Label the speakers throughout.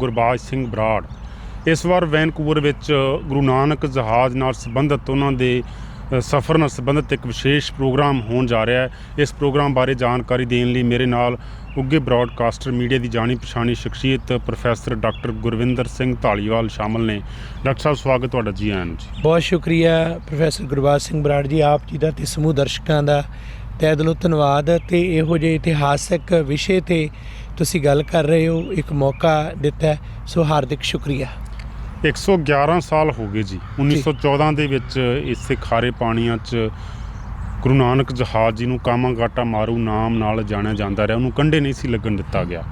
Speaker 1: ਗੁਰਬਾਜ ਸਿੰਘ ਬਰਾੜ। ਇਸ ਵਾਰ ਵੈਨਕੂਵਰ ਵਿੱਚ ਗੁਰੂ ਨਾਨਕ ਜਹਾਜ਼ ਨਾਲ ਸੰਬੰਧਿਤ ਉਹਨਾਂ ਦੇ ਸਫ਼ਰ ਨਾਲ ਸੰਬੰਧਿਤ ਇੱਕ ਵਿਸ਼ੇਸ਼ ਪ੍ਰੋਗਰਾਮ ਹੋਣ ਜਾ ਰਿਹਾ ਹੈ। ਇਸ ਪ੍ਰੋਗਰਾਮ ਬਾਰੇ ਜਾਣਕਾਰੀ ਦੇਣ ਲਈ ਮੇਰੇ ਨਾਲ ਉੱਗੇ ਬ੍ਰਾਡਕਾਸਟਰ ਮੀਡੀਆ ਦੀ ਜਾਣੀ ਪਛਾਣੀ ਸ਼ਖਸੀਅਤ ਪ੍ਰੋਫੈਸਰ ਡਾਕਟਰ ਗੁਰਵਿੰਦਰ ਸਿੰਘ ਢਾਲੀਵਾਲ ਸ਼ਾਮਲ ਨੇ। ਡਾਕਟਰ ਸਾਹਿਬ, ਸਵਾਗਤ ਤੁਹਾਡਾ ਜੀ ਆਇਆਂ ਨੂੰ ਜੀ।
Speaker 2: ਬਹੁਤ ਸ਼ੁਕਰੀਆ ਪ੍ਰੋਫੈਸਰ ਗੁਰਬਾਜ ਸਿੰਘ ਬਰਾੜ ਜੀ, ਆਪ ਜੀ ਦਾ ਤੇ ਸਮੂਹ ਦਰਸ਼ਕਾਂ ਦਾ। ਤਹਿ ਦਿਲੋਂ ਧੰਨਵਾਦ ਤੇ ਇਹੋ ਜਿਹੇ ਇਤਿਹਾਸਕ ਵਿਸ਼ੇ ਤੇ ਤੁਸੀਂ ਗੱਲ ਕਰ ਰਹੇ ਹੋ ਇੱਕ ਮੌਕਾ ਦਿੱਤਾ ਸੋ ਹਾਰਦਿਕ ਸ਼ੁਕਰੀਆ।
Speaker 1: 111 ਸਾਲ ਹੋ ਗਏ ਜੀ। 1914 ਦੇ ਵਿੱਚ ਇਸੇ ਖਾਰੇ ਪਾਣੀਆਂ 'ਚ ਗੁਰੂ ਨਾਨਕ ਜਹਾਜ਼ ਜੀ ਨੂੰ ਕਾਮਾਗਾਟਾ ਮਾਰੂ ਨਾਮ ਨਾਲ ਜਾਣਿਆ ਜਾਂਦਾ ਰਿਹਾ। ਉਹਨੂੰ ਕੰਢੇ ਨਹੀਂ ਸੀ ਲੱਗਣ ਦਿੱਤਾ ਗਿਆ।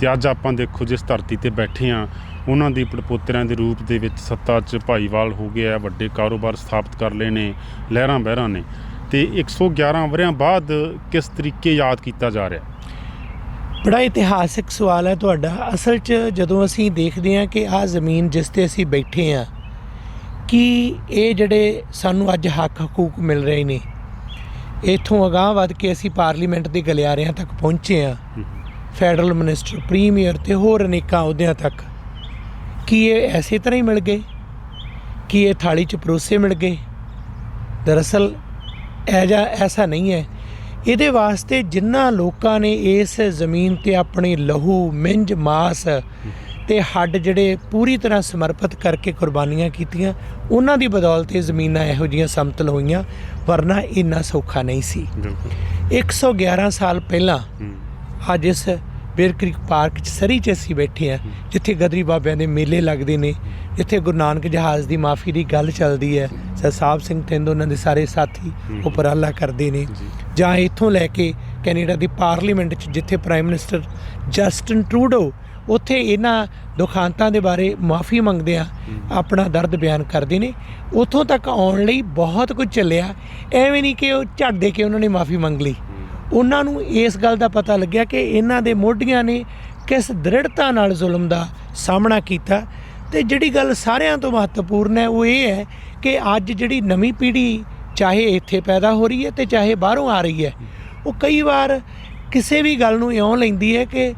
Speaker 1: ਤੇ ਅੱਜ ਆਪਾਂ ਦੇਖੋ ਜਿਸ ਧਰਤੀ ਤੇ ਬੈਠੇ ਆ ਉਹਨਾਂ ਦੀ ਪੜਪੋਤਰਿਆਂ ਦੇ ਰੂਪ ਦੇ ਵਿੱਚ ਸੱਤਾ 'ਚ ਭਾਈਵਾਲ ਹੋ ਗਿਆ ਵੱਡੇ ਕਾਰੋਬਾਰ ਸਥਾਪਿਤ ਕਰ ਲਏ ਨੇ ਲਹਿਰਾਂ ਬਹਿਰਾਂ ਨੇ। ਤੇ 111 ਵਰਿਆਂ ਬਾਅਦ ਕਿਸ ਤਰੀਕੇ ਯਾਦ ਕੀਤਾ ਜਾ ਰਿਹਾ?
Speaker 2: ਬੜਾ ਇਤਿਹਾਸਕ ਸਵਾਲ ਹੈ ਤੁਹਾਡਾ। ਅਸਲ 'ਚ ਜਦੋਂ ਅਸੀਂ ਦੇਖਦੇ ਹਾਂ ਕਿ ਆਹ ਜ਼ਮੀਨ ਜਿਸ ਤੇ ਅਸੀਂ ਬੈਠੇ ਹਾਂ, ਕਿ ਇਹ ਜਿਹੜੇ ਸਾਨੂੰ ਅੱਜ ਹੱਕ ਹਕੂਕ ਮਿਲ ਰਹੇ ਨੇ, ਇਥੋਂ ਅਗਾਂਹ ਵੱਧ ਕੇ ਅਸੀਂ ਪਾਰਲੀਮੈਂਟ ਦੇ ਗਲਿਆਰਿਆਂ ਤੱਕ ਪਹੁੰਚੇ ਹਾਂ, ਫੈਡਰਲ ਮਿਨਿਸਟਰ, ਪ੍ਰੀਮੀਅਰ ਤੇ ਹੋਰ ਅਨੇਕਾਂ ਅਹੁਦਿਆਂ ਤੱਕ, ਕੀ ਇਹ ਐਸੇ ਤਰ੍ਹਾਂ ਹੀ ਮਿਲ ਗਏ? ਕੀ ਇਹ ਥਾਲੀ 'ਚ ਪਰੋਸੇ ਮਿਲ ਗਏ? ਦਰਅਸਲ ਐਜਾ ਐਸਾ ਨਹੀਂ ਹੈ ਇਹਦੇ ਵਾਸਤੇ ਜਿਨ੍ਹਾਂ ਲੋਕਾਂ ਨੇ ਇਸ ਜ਼ਮੀਨ ਤੇ ਆਪਣੇ ਲਹੂ ਮਿੰਜ ਮਾਸ ਤੇ ਹੱਡ ਜਿਹੜੇ ਪੂਰੀ ਤਰ੍ਹਾਂ ਸਮਰਪਿਤ ਕਰਕੇ ਕੁਰਬਾਨੀਆਂ ਕੀਤੀਆਂ ਉਹਨਾਂ ਦੀ ਬਦੌਲਤ ਇਹ ਜ਼ਮੀਨਾਂ ਇਹੋ ਜੀਆਂ ਸਮਤਲ ਹੋਈਆਂ ਵਰਨਾ ਇੰਨਾ ਸੌਖਾ ਨਹੀਂ ਸੀ।
Speaker 1: ਬਿਲਕੁਲ।
Speaker 2: 111 ਸਾਲ ਪਹਿਲਾਂ ਅੱਜ ਇਸ ਬੇਰ ਕ੍ਰਿਕ ਪਾਰਕ 'ਚ ਸਰੀ 'ਚ ਅਸੀਂ ਬੈਠੇ ਆ ਜਿੱਥੇ ਗਦਰੀ ਬਾਬਿਆਂ ਦੇ ਮੇਲੇ ਲੱਗਦੇ ਨੇ ਜਿੱਥੇ ਗੁਰੂ ਨਾਨਕ ਜਹਾਜ਼ ਦੀ ਮਾਫੀ ਦੀ ਗੱਲ ਚੱਲਦੀ ਹੈ। ਸਰ ਸਾਹਿਬ ਸਿੰਘ ਤਿੰਦ ਉਹਨਾਂ ਦੇ ਸਾਰੇ ਸਾਥੀ ਉਪਰਾਲਾ ਕਰਦੇ ਨੇ।
Speaker 1: ਜੀ।
Speaker 2: ਜਾਂ ਇੱਥੋਂ ਲੈ ਕੇ ਕੈਨੇਡਾ ਦੀ ਪਾਰਲੀਮੈਂਟ 'ਚ ਜਿੱਥੇ ਪ੍ਰਾਈਮ ਮਿਨਿਸਟਰ ਜਸਟਨ ਟਰੂਡੋ ਉੱਥੇ ਇਹਨਾਂ ਦੁਖਾਂਤਾਂ ਦੇ ਬਾਰੇ ਮਾਫੀ ਮੰਗਦੇ ਆ ਆਪਣਾ ਦਰਦ ਬਿਆਨ ਕਰਦੇ ਨੇ। ਉੱਥੋਂ ਤੱਕ ਆਉਣ ਲਈ ਬਹੁਤ ਕੁਝ ਚੱਲਿਆ। ਐਵੇਂ ਨਹੀਂ ਕਿ ਉਹ ਝੱਟ ਦੇ ਕੇ ਉਹਨਾਂ ਨੇ ਮਾਫੀ ਮੰਗ ਲਈ। ਉਹਨਾਂ ਨੂੰ ਇਸ ਗੱਲ ਦਾ ਪਤਾ ਲੱਗਿਆ ਕਿ ਇਹਨਾਂ ਦੇ ਮੋਢੀਆਂ ਨੇ ਕਿਸ ਦ੍ਰਿੜਤਾ ਨਾਲ ਜ਼ੁਲਮ ਦਾ ਸਾਹਮਣਾ ਕੀਤਾ। ਤੇ ਜਿਹੜੀ ਗੱਲ ਸਾਰਿਆਂ ਤੋਂ ਮਹੱਤਵਪੂਰਨ ਹੈ ਉਹ ਇਹ ਹੈ ਕਿ ਅੱਜ ਜਿਹੜੀ ਨਵੀਂ ਪੀੜ੍ਹੀ ਚਾਹੇ ਇੱਥੇ ਪੈਦਾ ਹੋ ਰਹੀ ਹੈ ਤੇ ਚਾਹੇ ਬਾਹਰੋਂ ਆ ਰਹੀ ਹੈ ਉਹ ਕਈ ਵਾਰ ਕਿਸੇ ਵੀ ਗੱਲ ਨੂੰ ਇਉਂ ਲੈਂਦੀ ਹੈ ਕਿ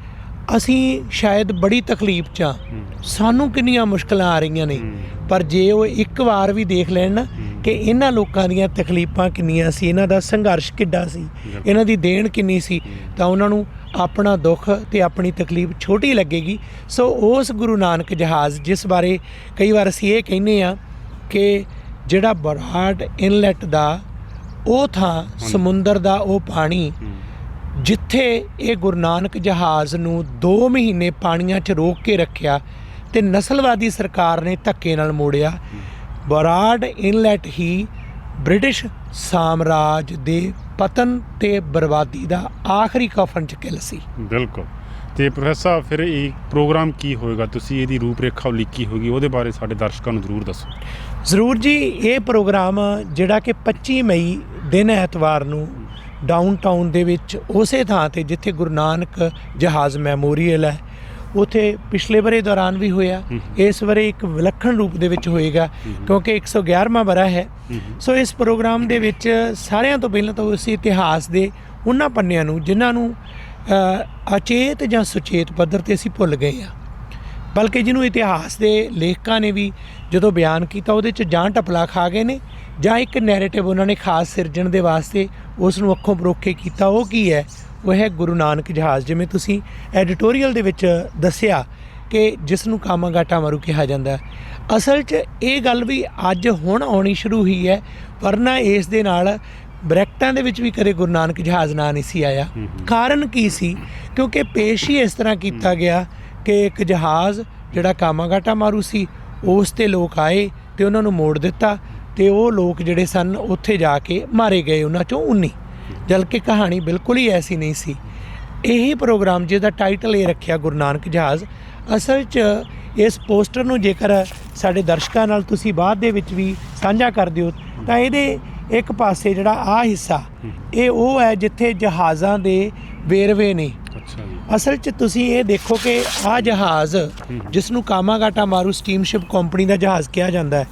Speaker 2: ਅਸੀਂ ਸ਼ਾਇਦ ਬੜੀ ਤਕਲੀਫ 'ਚ ਹਾਂ। ਸਾਨੂੰ ਕਿੰਨੀਆਂ ਮੁਸ਼ਕਲਾਂ ਆ ਰਹੀਆਂ ਨੇ। ਪਰ ਜੇ ਉਹ ਇੱਕ ਵਾਰ ਵੀ ਦੇਖ ਲੈਣ ਨਾ ਕਿ ਇਹਨਾਂ ਲੋਕਾਂ ਦੀਆਂ ਤਕਲੀਫਾਂ ਕਿੰਨੀਆਂ ਸੀ ਇਹਨਾਂ ਦਾ ਸੰਘਰਸ਼ ਕਿੱਡਾ ਸੀ ਇਹਨਾਂ ਦੀ ਦੇਣ ਕਿੰਨੀ ਸੀ ਤਾਂ ਉਹਨਾਂ ਨੂੰ ਆਪਣਾ ਦੁੱਖ ਤੇ ਆਪਣੀ ਤਕਲੀਫ ਛੋਟੀ ਲੱਗੇਗੀ। ਸੋ ਉਸ ਗੁਰੂ ਨਾਨਕ ਜਹਾਜ਼ ਜਿਸ ਬਾਰੇ ਕਈ ਵਾਰ ਅਸੀਂ ਇਹ ਕਹਿੰਦੇ ਆ ਕਿ ਜਿਹੜਾ ਬਰਾਡ ਇਨਲੈਟ ਦਾ ਉਹ ਥਾਂ ਸਮੁੰਦਰ ਦਾ ਉਹ ਪਾਣੀ ਜਿੱਥੇ ਇਹ ਗੁਰੂ ਨਾਨਕ ਜਹਾਜ਼ ਨੂੰ 2 ਮਹੀਨੇ ਪਾਣੀਆਂ 'ਚ ਰੋਕ ਕੇ ਰੱਖਿਆ ਤੇ ਨਸਲਵਾਦੀ ਸਰਕਾਰ ਨੇ ਧੱਕੇ ਨਾਲ ਮੋੜਿਆ ਬਰਾਡ ਇਨਲੈਟ ਹੀ ਬ੍ਰਿਟਿਸ਼ ਸਾਮਰਾਜ ਦੇ ਪਤਨ ਤੇ ਬਰਬਾਦੀ ਦਾ ਆਖਰੀ ਕਫਨ 'ਚ ਕਿਲ ਸੀ।
Speaker 1: ਬਿਲਕੁਲ। ਤੇ ਪ੍ਰੋਫੈਸਰ ਫਿਰ ਇਹ ਪ੍ਰੋਗਰਾਮ ਕੀ ਹੋਏਗਾ? ਤੁਸੀਂ ਇਹਦੀ ਰੂਪਰੇਖਾ ਉਲੀਕੀ ਹੋਗੀ ਉਹਦੇ ਬਾਰੇ ਸਾਡੇ ਦਰਸ਼ਕਾਂ ਨੂੰ ਜ਼ਰੂਰ ਦੱਸੋ।
Speaker 2: ਜ਼ਰੂਰ ਜੀ ਇਹ ਪ੍ਰੋਗਰਾਮ ਜਿਹੜਾ ਕਿ 25 ਮਈ ਦਿਨ ਐਤਵਾਰ ਨੂੰ ਡਾਊਨਟਾਊਨ ਦੇ ਵਿੱਚ ਉਸੇ ਥਾਂ ਤੇ ਜਿੱਥੇ ਗੁਰੂ ਨਾਨਕ ਜਹਾਜ਼ ਮੈਮੋਰੀਅਲ ਹੈ ਉਥੇ ਪਿਛਲੇ ਬਰੇ ਦੌਰਾਨ ਵੀ ਹੋਇਆ। ਇਸ ਬਾਰੇ ਇੱਕ ਵਿਲੱਖਣ ਰੂਪ ਦੇ ਵਿੱਚ ਹੋਏਗਾ ਕਿਉਂਕਿ 111ਵਾਂ ਬਰਾ ਹੈ। ਸੋ ਇਸ ਪ੍ਰੋਗਰਾਮ ਦੇ ਵਿੱਚ ਸਾਰਿਆਂ ਤੋਂ ਪਹਿਲਾਂ ਤਾਂ ਉਸ ਇਤਿਹਾਸ ਦੇ ਉਹਨਾਂ ਪੰਨਿਆਂ ਨੂੰ ਜਿਨ੍ਹਾਂ ਨੂੰ ਅਚੇਤ ਜਾਂ ਸੁਚੇਤ ਪੱਧਰ ਤੇ ਅਸੀਂ ਭੁੱਲ ਗਏ ਆ ਬਲਕਿ ਜਿਹਨੂੰ ਇਤਿਹਾਸ ਦੇ ਲੇਖਕਾਂ ਨੇ ਵੀ ਜਦੋਂ ਬਿਆਨ ਕੀਤਾ ਉਹਦੇ ਚ ਜਾਂ ਟਪਲਾ ਖਾ ਗਏ ਨੇ ਜਾਂ ਇੱਕ ਨੈਰੇਟਿਵ ਉਹਨਾਂ ਨੇ ਖਾਸ ਸਿਰਜਣ ਦੇ ਵਾਸਤੇ ਉਸ ਨੂੰ ਅੱਖੋਂ ਪਰੋਖੇ ਕੀਤਾ ਉਹ ਕੀ ਹੈ? ਉਹ ਹੈ ਗੁਰੂ ਨਾਨਕ ਜਹਾਜ਼। ਜਿਵੇਂ ਤੁਸੀਂ ਐਡੀਟੋਰੀਅਲ ਦੇ ਵਿੱਚ ਦੱਸਿਆ ਕਿ ਜਿਸ ਨੂੰ ਕਾਮਾਗਾਟਾ ਮਾਰੂ ਕਿਹਾ ਜਾਂਦਾ। ਅਸਲ 'ਚ ਇਹ ਗੱਲ ਵੀ ਅੱਜ ਹੁਣ ਆਉਣੀ ਸ਼ੁਰੂ ਹੋਈ ਹੈ ਵਰਨਾ ਇਸ ਦੇ ਨਾਲ ਬ੍ਰੈਕਟਾਂ ਦੇ ਵਿੱਚ ਵੀ ਕਦੇ ਗੁਰੂ ਨਾਨਕ ਜਹਾਜ਼ ਨਾਂ ਨਹੀਂ ਸੀ ਆਇਆ। ਕਾਰਨ ਕੀ ਸੀ? ਕਿਉਂਕਿ ਪੇਸ਼ ਹੀ ਇਸ ਤਰ੍ਹਾਂ ਕੀਤਾ ਗਿਆ ਕਿ ਇੱਕ ਜਹਾਜ਼ ਜਿਹੜਾ ਕਾਮਾਗਾਟਾ ਮਾਰੂ ਸੀ, ਉਸ ਤੇ ਲੋਕ ਆਏ ਤੇ ਉਹਨਾਂ ਨੂੰ ਮੋੜ ਦਿੱਤਾ ਤੇ ਉਹ ਲੋਕ ਜਿਹੜੇ ਸਨ ਉੱਥੇ ਜਾ ਕੇ ਮਾਰੇ ਗਏ ਉਹਨਾਂ ਚੋਂ 19 ਜਦ ਕਿ ਕਹਾਣੀ ਬਿਲਕੁਲ ਹੀ ਐਸੀ ਨਹੀਂ ਸੀ। ਇਹੀ ਪ੍ਰੋਗਰਾਮ ਜਿਹਦਾ ਟਾਈਟਲ ਇਹ ਰੱਖਿਆ ਗੁਰੂ ਨਾਨਕ ਜਹਾਜ਼। ਅਸਲ 'ਚ ਇਸ ਪੋਸਟਰ ਨੂੰ ਜੇਕਰ ਸਾਡੇ ਦਰਸ਼ਕਾਂ ਨਾਲ ਤੁਸੀਂ ਬਾਅਦ ਦੇ ਵਿੱਚ ਵੀ ਸਾਂਝਾ ਕਰ ਦਿਓ, ਤਾਂ ਇਹਦੇ ਇੱਕ ਪਾਸੇ ਜਿਹੜਾ ਆ ਹਿੱਸਾ, ਇਹ ਉਹ ਹੈ ਜਿੱਥੇ ਜਹਾਜ਼ਾਂ ਦੇ ਵੇਰਵੇ ਨੇ। ਅਸਲ 'ਚ ਤੁਸੀਂ ਇਹ ਦੇਖੋ ਕਿ ਆਹ ਜਹਾਜ਼ ਜਿਸ ਨੂੰ ਕਾਮਾਗਾਟਾ ਮਾਰੂ ਸਟੀਮਸ਼ਿਪ ਕੰਪਨੀ ਦਾ ਜਹਾਜ਼ ਕਿਹਾ ਜਾਂਦਾ ਹੈ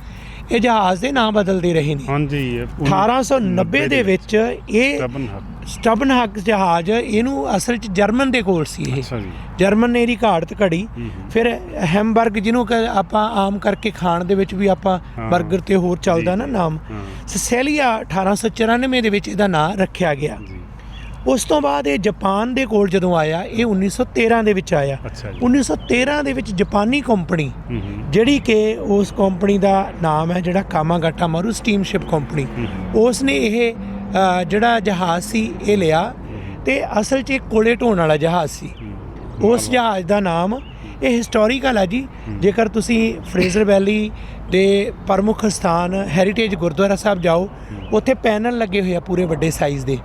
Speaker 2: ਇਹ ਜਹਾਜ਼ ਦੇ ਨਾਂ ਬਦਲਦੇ ਰਹੇ ਨੇ।
Speaker 1: ਹਾਂਜੀ ਇਹ ਉੱਨੀ-
Speaker 2: 1890 ਦੇ ਵਿੱਚ। ਇਹ
Speaker 1: ਸਟਬਨ ਹੱਕ
Speaker 2: ਸਟਬਨ ਹੱਕ ਜਹਾਜ਼ ਇਹਨੂੰ ਅਸਲ 'ਚ ਜਰਮਨ ਦੇ ਕੋਲ ਸੀ ਇਹ।
Speaker 1: ਅੱਛਾ ਜੀ।
Speaker 2: ਜਰਮਨ ਨੇ ਇਹਦੀ ਘਾਟ ਘੜੀ। ਫਿਰ ਹੈਮਬਰਗ ਜਿਹਨੂੰ ਕਿ ਆਪਾਂ ਆਮ ਕਰਕੇ ਖਾਣ ਦੇ ਵਿੱਚ ਵੀ ਆਪਾਂ
Speaker 1: ਹਾਂ।
Speaker 2: 버ਗਰ ਤੇ ਹੋਰ ਚੱਲਦਾ ਨਾ ਨਾਮ ਸਸੇਲੀਆ 1894 ਦੇ ਵਿੱਚ ਇਹਦਾ ਨਾਂ ਰੱਖਿਆ ਗਿਆ।
Speaker 1: ਜੀ।
Speaker 2: ਉਸ ਤੋਂ ਬਾਅਦ ਇਹ ਜਾਪਾਨ ਦੇ ਕੋਲ ਜਦੋਂ ਆਇਆ ਇਹ 1913 ਦੇ ਵਿੱਚ ਆਇਆ।
Speaker 1: ਅੱਛਾ ਜੀ।
Speaker 2: 1913 ਦੇ ਵਿੱਚ ਜਾਪਾਨੀ ਕੰਪਨੀ ਜਿਹੜੀ ਕਿ ਉਸ ਕੰਪਨੀ ਦਾ ਨਾਮ ਹੈ ਜਿਹੜਾ ਕਾਮਾਗਾਟਾ ਮਾਰੂ ਸਟੀਮਸ਼ਿਪ ਕੰਪਨੀ। ਉਸ ਨੇ ਇਹ ਜਿਹੜਾ ਜਹਾਜ਼ ਸੀ ਇਹ ਲਿਆ ਤੇ ਅਸਲ 'ਚ ਇਹ ਕੋਲੇ ਢੋਣ ਵਾਲਾ ਜਹਾਜ਼ ਸੀ। ਉਸ ਜਹਾਜ਼ ਦਾ ਨਾਮ ਇਹ ਹਿਸਟੋਰੀਕਲ ਹੈ ਜੀ। ਜੇਕਰ ਤੁਸੀਂ ਫਰੇਜ਼ਰ ਵੈਲੀ ਦੇ ਪ੍ਰਮੁੱਖ ਸਥਾਨ ਹੈਰੀਟੇਜ ਗੁਰਦੁਆਰਾ ਸਾਹਿਬ ਜਾਓ ਉੱਥੇ ਪੈਨਲ ਲੱਗੇ ਹੋਏ ਆ ਪੂਰੇ ਵੱਡੇ ਸਾਈਜ਼ ਦੇ।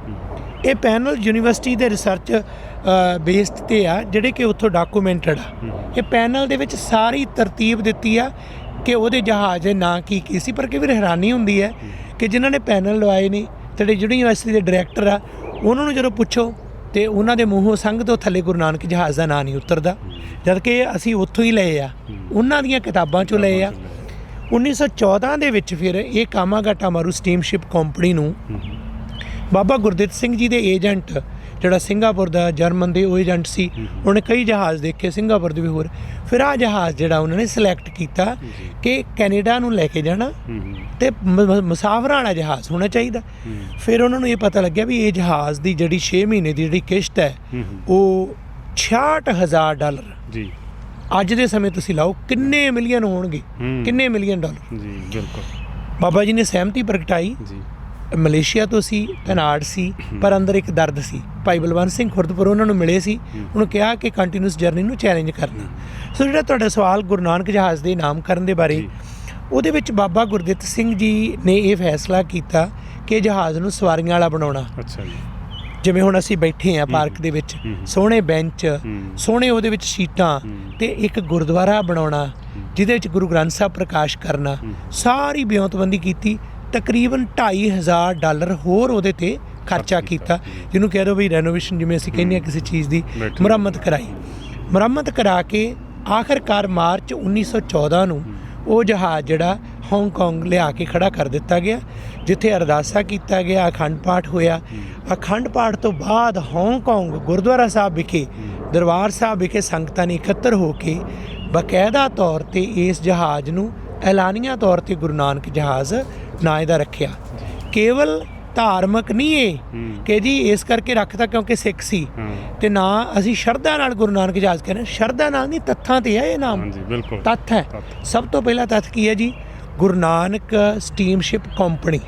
Speaker 2: ਇਹ ਪੈਨਲ ਯੂਨੀਵਰਸਿਟੀ ਦੇ ਰਿਸਰਚ ਬੇਸਡ ਤੇ ਆ ਜਿਹੜੇ ਕਿ ਉੱਥੋਂ ਡਾਕੂਮੈਂਟਡ ਆ। ਇਹ ਪੈਨਲ ਦੇ ਵਿੱਚ ਸਾਰੀ ਤਰਤੀਬ ਦਿੱਤੀ ਆ ਕਿ ਉਹਦੇ ਜਹਾਜ਼ ਦੇ ਨਾਂ ਕੀ ਕੀ ਸੀ ਪਰ ਕਈ ਵਾਰ ਹੈਰਾਨੀ ਹੁੰਦੀ ਹੈ ਕਿ ਜਿਨ੍ਹਾਂ ਨੇ ਪੈਨਲ ਲਵਾਏ ਨੇ ਤੇ ਜਿਹੜੀ ਯੂਨੀਵਰਸਿਟੀ ਦੇ ਡਾਇਰੈਕਟਰ ਆ ਉਹਨਾਂ ਨੂੰ ਜਦੋਂ ਪੁੱਛੋ ਤੇ ਉਹਨਾਂ ਦੇ ਮੂੰਹੋਂ ਸੰਗ ਤੋਂ ਥੱਲੇ ਗੁਰੂ ਨਾਨਕ ਜਹਾਜ਼ ਦਾ ਨਾਂ ਨਹੀਂ ਉਤਰਦਾ। ਜਦ ਕਿ ਅਸੀਂ ਉੱਥੋਂ ਹੀ ਲਏ ਆ ਉਹਨਾਂ ਦੀਆਂ ਕਿਤਾਬਾਂ ਚੋਂ ਲਏ ਆ। 1914 ਦੇ ਵਿੱਚ ਫਿਰ ਇਹ ਕਾਮਾਗਾਟਾ ਮਾਰੂ ਸਟੀਮਸ਼ਿਪ ਕੰਪਨੀ ਨੂੰ ਬਾਬਾ ਗੁਰਦਿੱਤ ਸਿੰਘ ਜੀ ਦੇ ਏਜੰਟ ਜਿਹੜਾ ਸਿੰਗਾਪੁਰ ਦਾ ਜਰਮਨ ਦੇ ਉਹ ਏਜੰਟ ਸੀ ਉਹਨੇ ਕਈ ਜਹਾਜ਼ ਦੇਖੇ ਸਿੰਗਾਪੁਰ ਦੇ ਵੀ ਹੋਰ। ਫਿਰ ਆ ਜਹਾਜ਼ ਜਿਹੜਾ ਉਹਨਾਂ ਨੇ ਸਿਲੈਕਟ ਕੀਤਾ ਕਿ ਕੈਨੇਡਾ ਨੂੰ ਲੈ ਕੇ ਜਾਣਾ ਤੇ ਮੁਸਾਫਰਾਂ ਵਾਲਾ ਜਹਾਜ਼ ਹੋਣਾ ਚਾਹੀਦਾ। ਫਿਰ ਉਹਨਾਂ ਨੂੰ ਇਹ ਪਤਾ ਲੱਗਿਆ ਵੀ ਇਹ ਜਹਾਜ਼ ਦੀ ਜਿਹੜੀ 6 ਮਹੀਨੇ ਦੀ ਜਿਹੜੀ ਕਿਸ਼ਤ ਹੈ ਉਹ 66000 ਡਾਲਰ।
Speaker 1: ਜੀ।
Speaker 2: ਅੱਜ ਦੇ ਸਮੇਂ ਤੁਸੀਂ ਲਾਓ ਕਿੰਨੇ ਮਿਲੀਅਨ ਹੋਣਗੇ। ਕਿੰਨੇ ਮਿਲੀਅਨ ਡਾਲਰ?
Speaker 1: ਜੀ ਬਿਲਕੁਲ।
Speaker 2: ਬਾਬਾ ਜੀ ਨੇ ਸਹਿਮਤੀ ਪ੍ਰਗਟਾਈ।
Speaker 1: ਜੀ।
Speaker 2: ਮਲੇਸ਼ੀਆ ਤੋਂ ਸੀ ਕਨਾਡ ਸੀ ਪਰ ਅੰਦਰ ਇੱਕ ਦਰਦ ਸੀ। ਭਾਈ ਬਲਵੰਤ ਸਿੰਘ ਖੁਰਦਪੁਰ ਉਹਨਾਂ ਨੂੰ ਮਿਲੇ ਸੀ ਉਹਨੂੰ ਕਿਹਾ ਕਿ ਕੰਟੀਨਿਊਸ ਜਰਨੀ ਨੂੰ ਚੈਲੰਜ ਕਰਨਾ। ਸੋ ਜਿਹੜਾ ਤੁਹਾਡਾ ਸਵਾਲ ਗੁਰੂ ਨਾਨਕ ਜਹਾਜ਼ ਦੇ ਨਾਮਕਰਨ ਦੇ ਬਾਰੇ ਉਹਦੇ ਵਿੱਚ ਬਾਬਾ ਗੁਰਦਿੱਤ ਸਿੰਘ ਜੀ ਨੇ ਇਹ ਫੈਸਲਾ ਕੀਤਾ ਕਿ ਜਹਾਜ਼ ਨੂੰ ਸਵਾਰੀਆਂ ਵਾਲਾ ਬਣਾਉਣਾ।
Speaker 1: ਅੱਛਾ ਜੀ।
Speaker 2: ਜਿਵੇਂ ਹੁਣ ਅਸੀਂ ਬੈਠੇ ਆ ਪਾਰਕ ਦੇ ਵਿੱਚ। ਸੋਹਣੇ ਬੈਂਚ। ਸੋਹਣੇ ਉਹਦੇ ਵਿੱਚ ਸੀਟਾਂ। ਤੇ ਇੱਕ ਗੁਰਦੁਆਰਾ ਬਣਾਉਣਾ ਜਿਹਦੇ ਵਿੱਚ ਗੁਰੂ ਗ੍ਰੰਥ ਸਾਹਿਬ ਪ੍ਰਕਾਸ਼ ਕਰਨਾ ਸਾਰੀ ਬਿਉਂਤਬੰਦੀ ਕੀਤੀ ਤਕਰੀਬਨ 2500 ਡਾਲਰ ਹੋਰ ਉਹਦੇ ਤੇ ਖਰਚਾ ਕੀਤਾ। ਜਿਹਨੂੰ ਕਹਿ ਦੋ ਵੀ ਰੈਨੋਵੇਸ਼ਨ ਜਿਵੇਂ ਅਸੀਂ ਕਹਿੰਦੇ ਆ ਕਿਸੇ ਚੀਜ਼ ਦੀ। ਮੁਰੰਮਤ ਕਰਾਈ। ਮੁਰੰਮਤ ਕਰਾ ਕੇ ਆਖਰਕਾਰ ਮਾਰਚ 1914 ਨੂੰ ਉਹ ਜਹਾਜ਼ ਜਿਹੜਾ ਹਾਂਗਕਾਂਗ ਲਿਆ ਕੇ ਖੜਾ ਕਰ ਦਿੱਤਾ ਗਿਆ ਜਿੱਥੇ ਅਰਦਾਸਾ ਕੀਤਾ ਗਿਆ ਅਖੰਡ ਪਾਠ ਹੋਇਆ। ਅਖੰਡ ਪਾਠ ਤੋਂ ਬਾਅਦ ਹਾਂਗਕਾਂਗ ਗੁਰਦੁਆਰਾ ਸਾਹਿਬ ਵਿਖੇ ਦਰਬਾਰ ਸਾਹਿਬ ਵਿਖੇ ਸੰਗਤਾਂ ਨੇ ਇਕੱਤਰ ਹੋ ਕੇ ਬਕਾਇਦਾ ਤੌਰ ਤੇ ਇਸ ਜਹਾਜ਼ ਨੂੰ ਐਲਾਨੀਆਂ ਤੌਰ ਤੇ ਗੁਰੂ ਨਾਨਕ ਜਹਾਜ਼ ਨਾਂ ਇਹਦਾ ਰੱਖਿਆ। ਕੇਵਲ ਧਾਰਮਿਕ ਨਹੀਂ ਇਹ
Speaker 1: ਹੂੰ।
Speaker 2: ਕਿ ਜੀ ਇਸ ਕਰਕੇ ਰੱਖਤਾ ਕਿਉਂਕਿ ਸਿੱਖ ਸੀ। ਤੇ ਨਾ ਅਸੀਂ ਸ਼ਰਧਾ ਨਾਲ ਗੁਰੂ ਨਾਨਕ ਜਹਾਜ਼ ਕਹਿੰਦੇ ਸ਼ਰਧਾ ਨਾਲ ਨਹੀਂ ਤੱਥਾਂ ਤੇ ਹੈ ਇਹ ਨਾਮ।
Speaker 1: ਹਾਂਜੀ ਬਿਲਕੁਲ।
Speaker 2: ਤੱਥ ਹੈ। ਸਭ ਤੋਂ ਪਹਿਲਾ ਤੱਥ ਕੀ ਹੈ ਜੀ? ਗੁਰੂ ਨਾਨਕ ਸਟੀਮਸ਼ਿਪ ਕੰਪਨੀ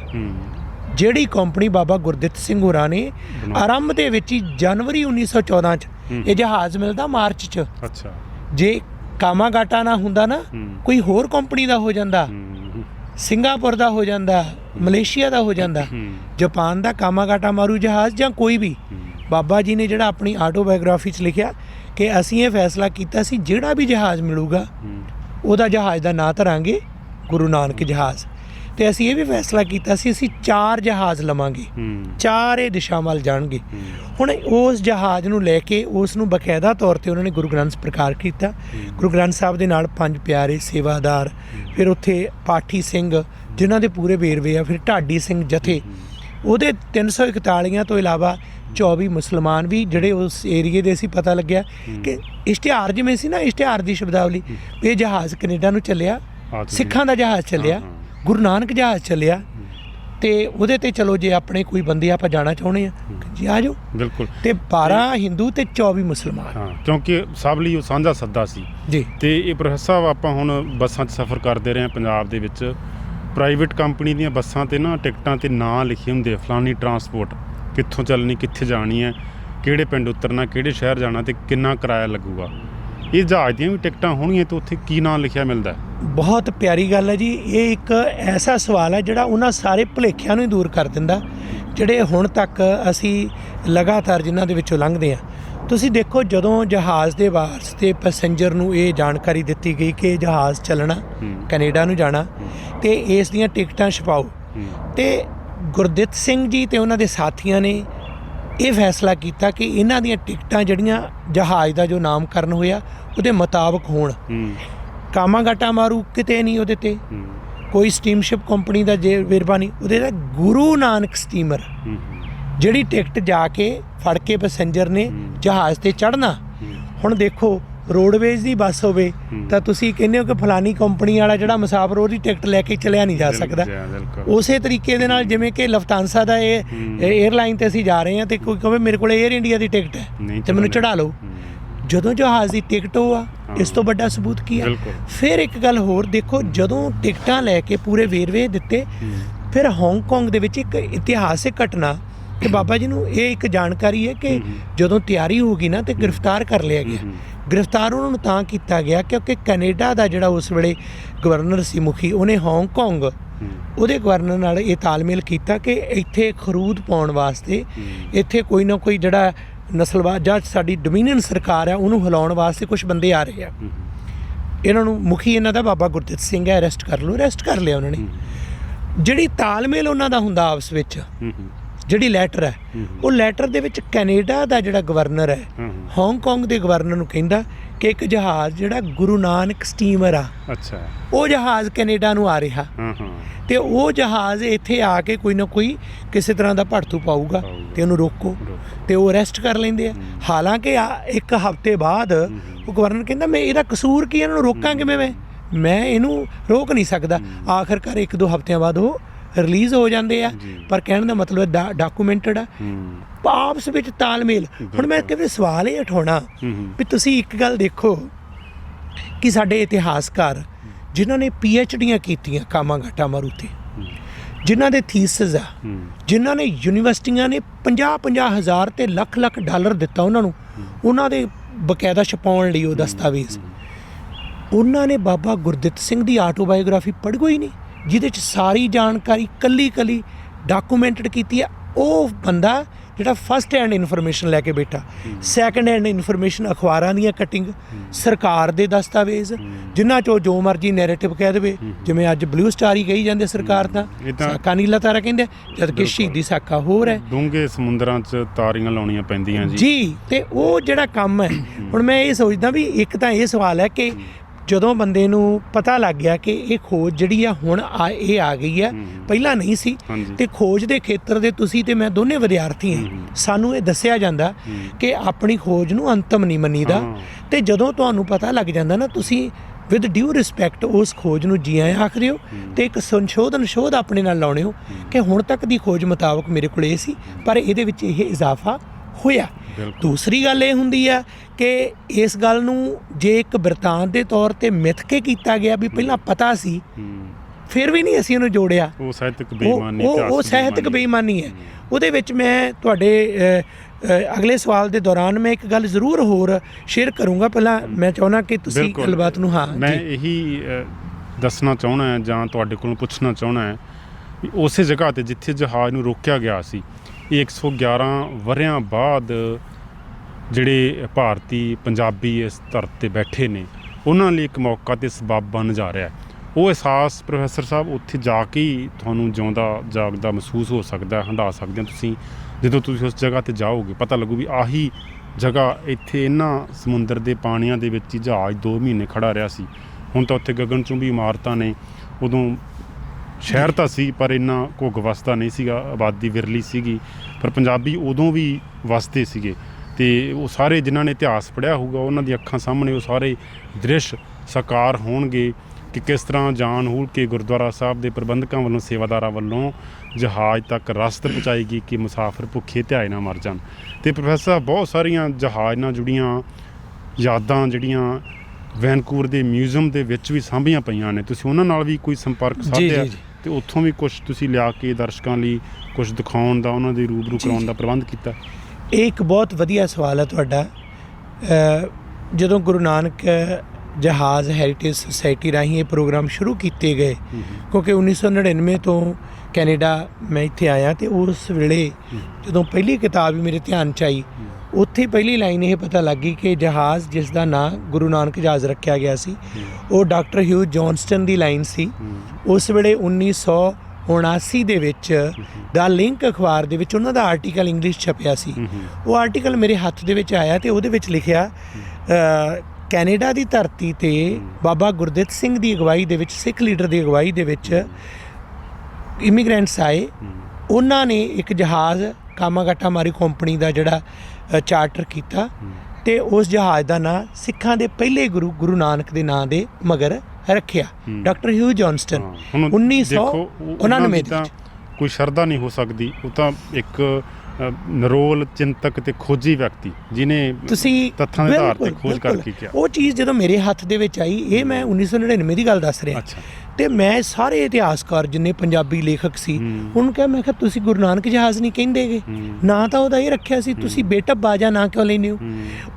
Speaker 2: ਜਿਹੜੀ ਕੰਪਨੀ ਬਾਬਾ ਗੁਰਦਿੱਤ ਸਿੰਘ ਹੋਰਾਂ ਨੇ ਆਰੰਭ ਦੇ ਵਿੱਚ ਹੀ ਜਨਵਰੀ 1914 ਚ। ਇਹ ਜਹਾਜ਼ ਮਿਲਦਾ ਮਾਰਚ ਚ।
Speaker 1: ਅੱਛਾ।
Speaker 2: ਜੇ ਕਾਮਾਗਾਟਾ ਨਾ ਹੁੰਦਾ ਨਾ। ਕੋਈ ਹੋਰ ਕੰਪਨੀ ਦਾ ਹੋ ਜਾਂਦਾ। ਸਿੰਗਾਪੁਰ ਦਾ ਹੋ ਜਾਂਦਾ ਮਲੇਸ਼ੀਆ ਦਾ ਹੋ ਜਾਂਦਾ ਜਾਪਾਨ ਦਾ ਕਾਮਾਗਾਟਾ ਮਾਰੂ ਜਹਾਜ਼ ਜਾਂ ਕੋਈ ਵੀ। ਬਾਬਾ ਜੀ ਨੇ ਜਿਹੜਾ ਆਪਣੀ ਆਟੋਬਾਇਓਗ੍ਰਾਫੀ 'ਚ ਲਿਖਿਆ ਕਿ ਅਸੀਂ ਇਹ ਫੈਸਲਾ ਕੀਤਾ ਸੀ ਜਿਹੜਾ ਵੀ ਜਹਾਜ਼ ਮਿਲੂਗਾ ਉਹਦਾ ਜਹਾਜ਼ ਦਾ ਨਾਂ ਧਰਾਂਗੇ ਗੁਰੂ ਨਾਨਕ ਜਹਾਜ਼। ਤੇ ਅਸੀਂ ਇਹ ਵੀ ਫੈਸਲਾ ਕੀਤਾ ਸੀ ਅਸੀਂ ਚਾਰ ਜਹਾਜ਼ ਲਵਾਂਗੇ। ਚਾਰੇ ਦਿਸ਼ਾਵਾਂ ਵੱਲ ਜਾਣਗੇ। ਹੁਣ ਉਸ ਜਹਾਜ਼ ਨੂੰ ਲੈ ਕੇ ਉਸ ਨੂੰ ਬਕਾਇਦਾ ਤੌਰ ਤੇ ਉਹਨਾਂ ਨੇ ਗੁਰੂ ਗ੍ਰੰਥ ਪ੍ਰਕਾਰ ਕੀਤਾ। ਗੁਰੂ ਗ੍ਰੰਥ ਸਾਹਿਬ ਦੇ ਨਾਲ ਪੰਜ ਪਿਆਰੇ ਸੇਵਾਦਾਰ ਫਿਰ ਉੱਥੇ ਪਾਠੀ ਸਿੰਘ ਜਿਨ੍ਹਾਂ ਦੇ ਪੂਰੇ ਵੇਰਵੇ ਆ ਫਿਰ ਢਾਡੀ ਸਿੰਘ ਜਥੇ। ਉਹਦੇ 341 ਤੋਂ ਇਲਾਵਾ 24 ਮੁਸਲਮਾਨ ਵੀ ਜਿਹੜੇ ਉਸ ਏਰੀਏ ਦੇ ਸੀ ਪਤਾ ਲੱਗਿਆ ਕਿ ਇਸ਼ਤਿਹਾਰ ਜਿਵੇਂ ਸੀ ਨਾ ਇਸ਼ਤਿਹਾਰ ਦੀ ਸ਼ਬਦਾਵਲੀ ਇਹ ਜਹਾਜ਼ ਕੈਨੇਡਾ ਨੂੰ ਚੱਲਿਆ। ਸਿੱਖਾਂ ਦਾ ਜਹਾਜ਼ ਚੱਲਿਆ। ਗੁਰੂ ਨਾਨਕ ਜਹਾਜ਼ ਚੱਲਿਆ ਤੇ ਉਹਦੇ ਤੇ ਚਲੋ ਜੇ ਆਪਣੇ ਕੋਈ ਬੰਦੇ ਆਪਾਂ ਜਾਣਾ ਚਾਹੁੰਦੇ ਆ ਜੀ ਆ ਜਾਓ।
Speaker 1: ਬਿਲਕੁਲ।
Speaker 2: ਤੇ 12 ਹਿੰਦੂ ਤੇ 24 ਮੁਸਲਮਾਨ।
Speaker 1: ਹਾਂ ਕਿਉਂਕਿ ਸਭ ਲਈ ਉਹ ਸਾਂਝਾ ਸੱਦਾ ਸੀ।
Speaker 2: ਜੀ।
Speaker 1: ਤੇ ਇਹ ਪ੍ਰੋਫੈਸਰ ਸਾਹਿਬ ਆਪਾਂ ਹੁਣ ਬੱਸਾਂ 'ਚ ਸਫ਼ਰ ਕਰਦੇ ਰਹੇ ਹਾਂ ਪੰਜਾਬ ਦੇ ਵਿੱਚ। ਪ੍ਰਾਈਵੇਟ ਕੰਪਨੀ ਦੀਆਂ ਬੱਸਾਂ ਤੇ ਨਾ ਟਿਕਟਾਂ ਤੇ ਨਾਂ ਲਿਖੇ ਹੁੰਦੇ ਫਲਾਨੀ ਟਰਾਂਸਪੋਰਟ। ਕਿੱਥੋਂ ਚੱਲਣੀ ਕਿੱਥੇ ਜਾਣੀ ਹੈ ਕਿਹੜੇ ਪਿੰਡ ਉਤਰਨਾ ਕਿਹੜੇ ਸ਼ਹਿਰ ਜਾਣਾ ਤੇ ਕਿੰਨਾ ਕਿਰਾਇਆ ਲੱਗੂਗਾ। ਇਹ ਜਹਾਜ਼ ਦੀਆਂ ਵੀ ਟਿਕਟਾਂ ਹੋਣਗੀਆਂ ਤੇ ਉੱਥੇ ਕੀ ਨਾਂ ਲਿਖਿਆ ਮਿਲਦਾ? ਹੈ?
Speaker 2: ਬਹੁਤ ਪਿਆਰੀ ਗੱਲ ਹੈ ਜੀ। ਇਹ ਇੱਕ ਐਸਾ ਸਵਾਲ ਹੈ ਜਿਹੜਾ ਉਹਨਾਂ ਸਾਰੇ ਭੁਲੇਖਿਆਂ ਨੂੰ ਹੀ ਦੂਰ ਕਰ ਦਿੰਦਾ ਜਿਹੜੇ ਹੁਣ ਤੱਕ ਅਸੀਂ ਲਗਾਤਾਰ ਜਿਨ੍ਹਾਂ ਦੇ ਵਿੱਚੋਂ ਲੰਘਦੇ ਆ ਤੁਸੀਂ ਦੇਖੋ ਜਦੋਂ ਜਹਾਜ਼ ਦੇ ਵਾਸਤੇ ਪੈਸੇਂਜਰ ਨੂੰ ਇਹ ਜਾਣਕਾਰੀ ਦਿੱਤੀ ਗਈ ਕਿ ਜਹਾਜ਼ ਚੱਲਣਾ। ਕੈਨੇਡਾ ਨੂੰ ਜਾਣਾ ਤੇ ਇਸ ਦੀਆਂ ਟਿਕਟਾਂ ਛਪਾਓ। ਤੇ ਗੁਰਦਿੱਤ ਸਿੰਘ ਜੀ ਤੇ ਉਹਨਾਂ ਦੇ ਸਾਥੀਆਂ ਨੇ ਇਹ ਫੈਸਲਾ ਕੀਤਾ ਕਿ ਇਹਨਾਂ ਦੀਆਂ ਟਿਕਟਾਂ ਜਿਹੜੀਆਂ ਜਹਾਜ਼ ਦਾ ਜੋ ਨਾਮਕਰਨ ਹੋਇਆ ਉਹਦੇ ਮੁਤਾਬਕ ਹੋਣ। ਕਾਮਾਗਾਟਾ ਮਾਰੂ ਕਿਤੇ ਨਹੀਂ ਉਹਦੇ ਤੇ। ਕੋਈ ਸਟੀਮਸ਼ਿਪ ਕੰਪਨੀ ਦਾ ਜੇ ਵੇਰਵਾ ਨਹੀਂ ਉਹਦੇ ਦਾ ਗੁਰੂ ਨਾਨਕ ਸਟੀਮਰ ਜਿਹੜੀ ਟਿਕਟ ਜਾ ਕੇ ਫੜ ਕੇ ਪੈਸੇਂਜਰ ਨੇ। ਜਹਾਜ਼ ਤੇ ਚੜਨਾ ਹੁਣ ਦੇਖੋ ਰੋਡਵੇਜ਼ ਦੀ ਬੱਸ ਹੋਵੇ
Speaker 1: ਹੂੰ।
Speaker 2: ਤਾਂ ਤੁਸੀਂ ਕਹਿੰਦੇ ਹੋ ਕਿ ਫਲਾਨੀ ਕੰਪਨੀ ਵਾਲਾ ਜਿਹੜਾ ਮੁਸਾਫਰ ਉਹਦੀ ਟਿਕਟ ਲੈ ਕੇ ਚਲਿਆ ਨਹੀਂ ਜਾ ਸਕਦਾ ਉਸੇ ਤਰੀਕੇ ਦੇ ਨਾਲ ਜਿਵੇਂ ਕਿ ਲਫਤਾਂਸਾ ਦਾ ਇਹ
Speaker 1: ਹੂੰ।
Speaker 2: 에ਅਰਲਾਈਨ ਤੇ ਅਸੀਂ ਜਾ ਰਹੇ ਹਾਂ ਤੇ ਕੋਈ ਕਹੇ ਮੇਰੇ ਕੋਲ 에ਅਰ ਇੰਡੀਆ ਦੀ ਟਿਕਟ ਹੈ ਤੇ ਮੈਨੂੰ। ਚੜਾ ਲਓ
Speaker 1: ਹੂੰ,
Speaker 2: ਜਦੋਂ ਜਹਾਜ਼ ਦੀ ਟਿਕਟ ਉਹ ਆ ਇਸ ਤੋਂ ਵੱਡਾ ਸਬੂਤ ਕੀ
Speaker 1: ਬਿਲਕੁਲ
Speaker 2: ਫਿਰ ਇੱਕ ਗੱਲ ਹੋਰ ਦੇਖੋ ਜਦੋਂ ਟਿਕਟਾਂ ਲੈ ਕੇ ਪੂਰੇ ਵੇਰਵੇ ਦਿੱਤੇ
Speaker 1: ਹੂੰ,
Speaker 2: ਫਿਰ ਹਾਂਗਕਾਂਗ ਦੇ ਵਿੱਚ ਇੱਕ ਇਤਿਹਾਸਿਕ ਘਟਨਾ ਤੇ ਬਾਬਾ ਜੀ ਨੂੰ ਇਹ ਇੱਕ ਜਾਣਕਾਰੀ ਹੈ ਕਿ
Speaker 1: ਹੂੰ।
Speaker 2: ਜਦੋਂ ਤਿਆਰੀ ਹੋ ਗਈ ਨਾ ਤੇ ਗ੍ਰਿਫਤਾਰ ਕਰ ਲਿਆ ਗਿਆ
Speaker 1: ਹੂੰ।
Speaker 2: ਗ੍ਰਿਫਤਾਰ ਉਹਨਾਂ ਨੂੰ ਤਾਂ ਕੀਤਾ ਗਿਆ ਕਿਉਂਕਿ ਕੈਨੇਡਾ ਦਾ ਜਿਹੜਾ ਉਸ ਵੇਲੇ ਗਵਰਨਰ ਸੀ ਮੁਖੀ ਉਹਨੇ ਹਾਂਗਕਾਂਗ ਉਹਦੇ ਗਵਰਨਰ ਨਾਲ ਇਹ ਤਾਲਮੇਲ ਕੀਤਾ ਕਿ ਇੱਥੇ ਖਰੂਦ ਪਾਉਣ ਵਾਸਤੇ। ਇੱਥੇ ਕੋਈ ਨਾ ਕੋਈ ਜਿਹੜਾ ਨਸਲਵਾਦ ਜਾਂ ਸਾਡੀ ਡੋਮੀਨੀਅਨ ਸਰਕਾਰ ਹੈ ਉਹਨੂੰ ਹਿਲਾਉਣ ਵਾਸਤੇ ਕੁਝ ਬੰਦੇ ਆ ਰਹੇ ਆ। ਇਹਨਾਂ ਨੂੰ ਮੁਖੀ ਇਹਨਾਂ ਦਾ ਬਾਬਾ ਗੁਰਦਿੱਤ ਸਿੰਘ ਹੈ ਅਰੈਸਟ ਕਰ ਲਓ ਅਰੈਸਟ ਕਰ ਲਿਆ ਉਹਨਾਂ ਨੇ। ਜਿਹੜੀ ਤਾਲਮੇਲ ਉਹਨਾਂ ਦਾ ਹੁੰਦਾ ਆਪਸ ਵਿੱਚ ਜਿਹੜੀ ਲੈਟਰ ਹੈ। ਉਹ ਲੈਟਰ ਦੇ ਵਿੱਚ ਕੈਨੇਡਾ ਦਾ ਜਿਹੜਾ ਗਵਰਨਰ ਹੈ। ਹਾਂਗਕਾਂਗ ਦੇ ਗਵਰਨਰ ਨੂੰ ਕਹਿੰਦਾ ਕਿ ਇੱਕ ਜਹਾਜ਼ ਜਿਹੜਾ ਗੁਰੂ ਨਾਨਕ ਸਟੀਮਰ ਆ
Speaker 1: ਅੱਛਾ।
Speaker 2: ਉਹ ਜਹਾਜ਼ ਕੈਨੇਡਾ ਨੂੰ ਆ ਰਿਹਾ।
Speaker 1: ਹਾਂ ਹਾਂ।
Speaker 2: ਤੇ ਉਹ ਜਹਾਜ਼ ਇੱਥੇ ਆ ਕੇ ਕੋਈ ਨਾ ਕੋਈ ਕਿਸੇ ਤਰ੍ਹਾਂ ਦਾ ਭੜਥੂ ਪਾਊਗਾ। ਤੇ ਉਹਨੂੰ ਰੋਕੋ। ਤੇ ਉਹ ਅਰੈਸਟ ਕਰ ਲੈਂਦੇ ਆ। ਹਾਲਾਂਕਿ ਆ ਇੱਕ ਹਫ਼ਤੇ ਬਾਅਦ ਉਹ ਗਵਰਨਰ ਕਹਿੰਦਾ ਮੈਂ ਇਹਦਾ ਕਸੂਰ ਕੀ ਇਹਨਾਂ ਨੂੰ ਰੋਕਾਂ ਕਿਵੇਂ ਮੈਂ? ਮੈਂ ਇਹਨੂੰ ਰੋਕ ਨਹੀਂ ਸਕਦਾ। ਆਖਰਕਾਰ ਇੱਕ ਦੋ ਹਫ਼ਤਿਆਂ ਬਾਅਦ ਉਹ ਰਿਲੀਜ਼ ਹੋ ਜਾਂਦੇ ਆ। ਪਰ ਕਹਿਣ ਦਾ ਮਤਲਬ ਡਾਕੂਮੈਂਟਡ ਆ।
Speaker 1: ਹੂੰ।
Speaker 2: ਆਪਸ ਵਿੱਚ ਤਾਲਮੇਲ। ਹੁਣ ਮੈਂ ਕਿਵੇਂ ਸਵਾਲ ਇਹ ਉਠਾਉਣਾ
Speaker 1: ਹੂੰ, ਹੂੰ।
Speaker 2: ਵੀ ਤੁਸੀਂ ਇੱਕ ਗੱਲ ਦੇਖੋ ਕਿ ਸਾਡੇ ਇਤਿਹਾਸਕਾਰ ਜਿਨ੍ਹਾਂ ਨੇ ਡੀਆਂ ਕੀਤੀਆਂ ਕਾਮਾਗਾਟਾ ਮਾਰੂ ਤੇ ਜਿਨ੍ਹਾਂ ਦੇ ਥੀਸਿਸ ਆ
Speaker 1: ਹੂੰ।
Speaker 2: ਜਿਨ੍ਹਾਂ ਨੇ ਯੂਨੀਵਰਸਿਟੀਆਂ ਨੇ 50-50 ਹਜ਼ਾਰ ਤੇ ਲੱਖ ਲੱਖ ਡਾਲਰ ਦਿੱਤਾ ਉਹਨਾਂ ਨੂੰ ਉਹਨਾਂ ਦੇ ਬਕਾਇਦਾ ਛਪਾਉਣ ਲਈ ਉਹ ਦਸਤਾਵੇਜ਼। ਉਹਨਾਂ ਨੇ ਬਾਬਾ ਗੁਰਦਿੱਤ ਸਿੰਘ ਦੀ ਆਟੋਬਾਇਓਗ੍ਰਾਫੀ ਪੜ੍ਹ ਕੋਈ ਨਹੀਂ। ਜਿਹਦੇ ਚ ਸਾਰੀ ਜਾਣਕਾਰੀ ਕੱਲੀ ਕੱਲੀ ਡਾਕੂਮੈਂਟਡ ਕੀਤੀ ਹੈ ਉਹ ਬੰਦਾ ਜਿਹੜਾ ਫਸਟ ਹੈਂਡ ਇਨਫੋਰਮੇਸ਼ਨ ਲੈ ਕੇ ਬੈਠਾ। ਸੈਕੰਡ ਹੈਂਡ ਇਨਫੋਰਮੇਸ਼ਨ ਅਖਬਾਰਾਂ ਦੀਆਂ ਕਟਿੰਗ ਸਰਕਾਰ ਦੇ ਦਸਤਾਵੇਜ਼ ਜਿਨ੍ਹਾਂ ਚੋਂ ਜੋ ਮਰਜ਼ੀ ਨੈਰੇਟਿਵ ਕਹਿ ਦੇਵੇ ਜਿਵੇਂ ਅੱਜ ਬਲੂ ਸਟਾਰ ਹੀ ਕਹੀ ਜਾਂਦੇ ਸਰਕਾਰ ਤਾਂ- ਸਾਕਾ ਨੀਲਾ ਤਾਰਾ ਕਹਿੰਦੇ ਜਦ ਕਿ ਸ਼ਹੀਦੀ ਸਾਕਾ ਹੋਰ ਹੈ।
Speaker 1: ਡੂੰਘੇ ਸਮੁੰਦਰਾਂ 'ਚ ਤਾਰੀਆਂ ਲਾਉਣੀਆਂ ਪੈਂਦੀਆਂ ਜੀ।
Speaker 2: ਜੀ ਤੇ ਉਹ ਜਿਹੜਾ ਕੰਮ ਹੈ ਹੁਣ ਮੈਂ ਇਹ ਸੋਚਦਾ ਵੀ ਇੱਕ ਤਾਂ ਇਹ ਸਵਾਲ ਹੈ ਕਿ ਜਦੋਂ ਬੰਦੇ ਨੂੰ ਪਤਾ ਲੱਗ ਗਿਆ ਕਿ ਇਹ ਖੋਜ ਜਿਹੜੀ ਆ ਹੁਣ ਆ ਇਹ ਆ ਗਈ ਹੈ ਪਹਿਲਾਂ ਨਹੀਂ ਸੀ। ਤੇ ਖੋਜ ਦੇ ਖੇਤਰ ਦੇ ਤੁਸੀਂ ਤੇ ਮੈਂ ਦੋਨੇ ਵਿਦਿਆਰਥੀ ਹਾਂ ਸਾਨੂੰ ਇਹ ਦੱਸਿਆ ਜਾਂਦਾ ਕਿ ਆਪਣੀ ਖੋਜ ਨੂੰ ਅੰਤਮ ਨਹੀਂ ਮੰਨੀਦਾ। ਤੇ ਜਦੋਂ ਤੁਹਾਨੂੰ ਪਤਾ ਲੱਗ ਜਾਂਦਾ ਨਾ ਤੁਸੀਂ ਵਿਦ ਡਿਊ ਰਿਸਪੈਕਟ ਉਸ ਖੋਜ ਨੂੰ ਜੀ ਆਇਆਂ ਆਖਦੇ ਹੋ ਤੇ ਇੱਕ ਸੰਸ਼ੋਧਨ ਸ਼ੋਧ ਆਪਣੇ ਨਾਲ ਲਾਉਣੇ ਹੋ। ਕਿ ਹੁਣ ਤੱਕ ਦੀ ਖੋਜ ਮੁਤਾਬਕ ਮੇਰੇ ਕੋਲ ਇਹ ਸੀ। ਪਰ ਇਹਦੇ ਵਿੱਚ ਇਹ ਇਜ਼ਾਫਾ ਹੋਇਆ। ਦੂਸਰੀ ਗੱਲ ਇਹ ਹੁੰਦੀ ਆ ਕਿ ਇਸ ਗੱਲ ਨੂੰ ਜੇ ਇੱਕ ਬਿਰਤਾਂਤ ਦੇ ਤੌਰ ਤੇ ਮਿੱਥ ਕੇ ਕੀਤਾ ਗਿਆ ਵੀ ਪਹਿਲਾਂ ਪਤਾ ਸੀ ਫਿਰ ਵੀ ਨਹੀਂ ਅਸੀਂ ਉਹਨੂੰ ਜੋੜਿਆ।
Speaker 1: ਉਹ ਸਾਹਿਤਕ ਬੇਈਮਾਨੀ
Speaker 2: ਉਹ- ਸਾਹਿਤਕ ਬੇਈਮਾਨੀ। ਹੈ। ਉਹਦੇ ਵਿੱਚ ਮੈਂ ਤੁਹਾਡੇ ਅਗਲੇ ਸਵਾਲ ਦੇ ਦੌਰਾਨ ਮੈਂ ਇੱਕ ਗੱਲ ਜ਼ਰੂਰ ਹੋਰ ਸ਼ੇਅਰ ਕਰੂੰਗਾ। ਪਹਿਲਾਂ ਮੈਂ ਚਾਹੁੰਦਾ ਕਿ ਤੁਸੀਂ। ਗੱਲਬਾਤ ਨੂੰ ਹਾਂ
Speaker 1: ਮੈਂ ਇਹੀ ਦੱਸਣਾ ਚਾਹਣਾ ਹੈ ਜਾਂ ਤੁਹਾਡੇ ਕੋਲੋਂ ਪੁੱਛਣਾ ਚਾਹਣਾ ਹੈ ਉਸੇ ਜਗ੍ਹਾ ਤੇ ਜਿੱਥੇ ਜਹਾਜ਼ ਨੂੰ ਰੋਕਿਆ ਗਿਆ ਸੀ ਇਹ 111 ਵਰਿਆਂ ਬਾਅਦ ਜਿਹੜੇ ਭਾਰਤੀ ਪੰਜਾਬੀ ਇਸ ਧਰਤ ਤੇ ਬੈਠੇ ਨੇ ਉਹਨਾਂ ਲਈ ਇੱਕ ਮੌਕਾ ਤੇ ਸਬੱਬ ਬਣ ਜਾ ਰਿਹਾ ਉਹ ਅਹਿਸਾਸ ਪ੍ਰੋਫੈਸਰ ਸਾਹਿਬ ਉੱਥੇ ਜਾ ਕੇ ਹੀ ਤੁਹਾਨੂੰ ਜਿਉਂਦਾ ਜਾਗਦਾ ਮਹਿਸੂਸ ਹੋ ਸਕਦਾ ਹੈ, ਹੰਢਾ ਸਕਦੇ ਹੋ ਤੁਸੀਂ। ਜਦੋਂ ਤੁਸੀਂ ਉਸ ਜਗ੍ਹਾ ਤੇ ਜਾਓਗੇ ਪਤਾ ਲੱਗੂ ਵੀ ਆਹੀ ਜਗ੍ਹਾ ਇੱਥੇ ਇਹਨਾਂ ਸਮੁੰਦਰ ਦੇ ਪਾਣੀਆਂ ਦੇ ਵਿੱਚ ਹੀ ਜਹਾਜ਼ 2 ਮਹੀਨੇ ਖੜਾ ਰਿਹਾ ਸੀ। ਹੁਣ ਤਾਂ ਉੱਥੇ ਗਗਨ ਚੁੰਬੀ ਇਮਾਰਤਾਂ ਨੇ ਉਦੋਂ ਸ਼ਹਿਰ ਤਾਂ ਸੀ ਪਰ ਇੰਨਾ ਘੁੱਗ ਵਸਦਾ ਨਹੀਂ ਸੀਗਾ ਆਬਾਦੀ ਵਿਰਲੀ ਸੀਗੀ। ਪਰ ਪੰਜਾਬੀ ਉਦੋਂ ਵੀ ਵਸਦੇ ਸੀਗੇ ਤੇ ਉਹ ਸਾਰੇ ਜਿਨ੍ਹਾਂ ਨੇ ਇਤਿਹਾਸ ਪੜ੍ਹਿਆ ਹੋਊਗਾ ਉਹਨਾਂ ਦੀ ਅੱਖਾਂ ਸਾਹਮਣੇ ਉਹ ਸਾਰੇ ਦ੍ਰਿਸ਼ ਸਾਕਾਰ ਹੋਣਗੇ ਕਿ ਕਿਸ ਤਰ੍ਹਾਂ ਜਾਨ ਹੂਲ ਕੇ ਗੁਰਦੁਆਰਾ ਸਾਹਿਬ ਦੇ ਪ੍ਰਬੰਧਕਾਂ ਵੱਲੋਂ ਸੇਵਾਦਾਰਾਂ ਵੱਲੋਂ ਜਹਾਜ਼ ਤੱਕ ਰਸਦ ਪਹੁੰਚਾਈ ਗਈ ਕਿ ਮੁਸਾਫਰ ਭੁੱਖੇ ਧਿਆਏ ਨਾ ਮਰ ਜਾਣ। ਤੇ ਪ੍ਰੋਫੈਸਰ ਬਹੁਤ ਸਾਰੀਆਂ ਜਹਾਜ਼ ਨਾਲ ਜੁੜੀਆਂ ਯਾਦਾਂ ਜਿਹੜੀਆਂ ਵੈਨਕੂਵਰ ਦੇ ਮਿਊਜ਼ੀਅਮ ਦੇ ਵਿੱਚ ਵੀ ਸਾਂਭੀਆਂ ਪਈਆਂ ਨੇ। ਤੁਸੀਂ ਉਹਨਾਂ ਨਾਲ ਵੀ ਕੋਈ ਸੰਪਰਕ ਸਾਧਿਆ
Speaker 2: ਜੀ, ਜੀ।
Speaker 1: ਤੇ ਉੱਥੋਂ ਵੀ ਕੁਝ ਤੁਸੀਂ ਲਿਆ ਕੇ ਦਰਸ਼ਕਾਂ ਲਈ ਕੁਝ ਦਿਖਾਉਣ ਦਾ ਉਹਨਾਂ ਦੀ ਰੂਬਰੂ ਕਰਾਉਣ। ਦਾ ਪ੍ਰਬੰਧ ਕੀਤਾ?
Speaker 2: ਇਹ ਇੱਕ ਬਹੁਤ ਵਧੀਆ ਸਵਾਲ ਹੈ ਤੁਹਾਡਾ। ਜਦੋਂ ਗੁਰੂ ਨਾਨਕ ਜਹਾਜ਼ ਹੈਰੀਟੇਜ ਸੁਸਾਇਟੀ ਰਾਹੀਂ ਇਹ ਪ੍ਰੋਗਰਾਮ ਸ਼ੁਰੂ ਕੀਤੇ ਗਏ ਕਿਉਂਕਿ 1999 ਤੋਂ ਕੈਨੇਡਾ ਮੈਂ ਇੱਥੇ ਆਇਆ ਤੇ ਉਸ ਵੇਲੇ ਜਦੋਂ ਪਹਿਲੀ ਕਿਤਾਬ ਮੇਰੇ ਧਿਆਨ ਚ ਆਈ ਉੱਥੇ ਪਹਿਲੀ ਲਾਈਨ ਇਹ ਪਤਾ ਲੱਗੀ ਕਿ ਜਹਾਜ਼ ਜਿਸ ਦਾ ਨਾਂ ਗੁਰੂ ਨਾਨਕ ਜਹਾਜ਼ ਰੱਖਿਆ ਗਿਆ ਸੀ ਉਹ ਡਾਕਟਰ ਹਿਊ ਜੌਨਸਟਨ ਦੀ ਲਾਈਨ ਸੀ। ਉਸ ਵੇਲੇ 1979 ਦੇ ਵਿੱਚ ਦਾ ਲਿੰਕ ਅਖਬਾਰ ਦੇ ਵਿੱਚ ਉਹਨਾਂ ਦਾ ਆਰਟੀਕਲ ਇੰਗਲਿਸ਼ ਛਪਿਆ ਸੀ। ਉਹ ਆਰਟੀਕਲ ਮੇਰੇ ਹੱਥ ਦੇ ਵਿੱਚ ਆਇਆ ਤੇ ਉਹਦੇ ਵਿੱਚ ਲਿਖਿਆ ਕੈਨੇਡਾ ਦੀ ਧਰਤੀ ਤੇ ਬਾਬਾ ਗੁਰਦਿੱਤ ਸਿੰਘ ਦੀ ਅਗਵਾਈ ਦੇ ਵਿੱਚ ਸਿੱਖ ਲੀਡਰ ਦੀ ਅਗਵਾਈ ਦੇ ਵਿੱਚ ਇਮੀਗ੍ਰੈਂਟਸ ਆਏ। ਉਹਨਾਂ ਨੇ ਇੱਕ ਜਹਾਜ਼ ਕਾਮਾਗਾਟਾ ਮਾਰੀ ਕੰਪਨੀ ਦਾ ਜਿਹੜਾ ਚਾਰਟਰ ਕੀਤਾ ਤੇ ਉਸ ਜਹਾਜ਼ ਦਾ ਨਾਂ ਸਿੱਖਾਂ ਦੇ ਪਹਿਲੇ ਗੁਰੂ ਗੁਰੂ ਨਾਨਕ ਦੇ ਨਾਂ ਦੇ ਮਗਰ ਰੱਖਿਆ। ਡਾਕਟਰ ਹਿਊ ਜੌਨਸਟਨ
Speaker 1: ਹਾਂ, ਹੁਣ ਦੇਖੋ, ਉਹ-
Speaker 2: 1999
Speaker 1: ਉਹਨਾਂ
Speaker 2: ਦੇ
Speaker 1: ਕੋਈ ਸ਼ਰਧਾ ਨਹੀਂ ਹੋ ਸਕਦੀ। ਉਹ ਤਾਂ ਇੱਕ ਨਰੋਲ ਚਿੰਤਕ ਤੇ ਖੋਜੀ ਵਿਅਕਤੀ ਜਿਨੇ
Speaker 2: ਤੁਸੀਂ
Speaker 1: ਤੱਥਾਂ ਦੇ ਆਧਾਰ ਤੇ ਖੋਜ। ਕਰਕੇ ਕਿਹਾ।
Speaker 2: ਉਹ ਚੀਜ਼ ਜਦੋਂ ਮੇਰੇ ਹੱਥ ਦੇ ਵਿੱਚ ਆਈ ਇਹ ਮੈਂ 1999 ਦੀ ਗੱਲ ਦੱਸ ਰਿਹਾ।
Speaker 1: ਅੱਛਾ।
Speaker 2: ਤੇ ਮੈਂ ਸਾਰੇ ਇਤਿਹਾਸਕਾਰ ਜਿੰਨੇ ਪੰਜਾਬੀ ਲੇਖਕ ਸੀ। ਉਹਨੂੰ ਕਿਹਾ ਮੈਂ ਕਿਹਾ ਤੁਸੀਂ ਗੁਰੂ ਨਾਨਕ ਜਹਾਜ਼ ਨਹੀਂ ਕਹਿੰਦੇਗੇ। ਨਾ ਤਾਂ ਉਹਦਾ ਇਹ ਰੱਖਿਆ ਸੀ ਤੁਸੀਂ ਬੇਟਾ ਬਾਜਾ ਨਾ ਕਿਉਂ ਲੈਂਦੇ ਹੋ।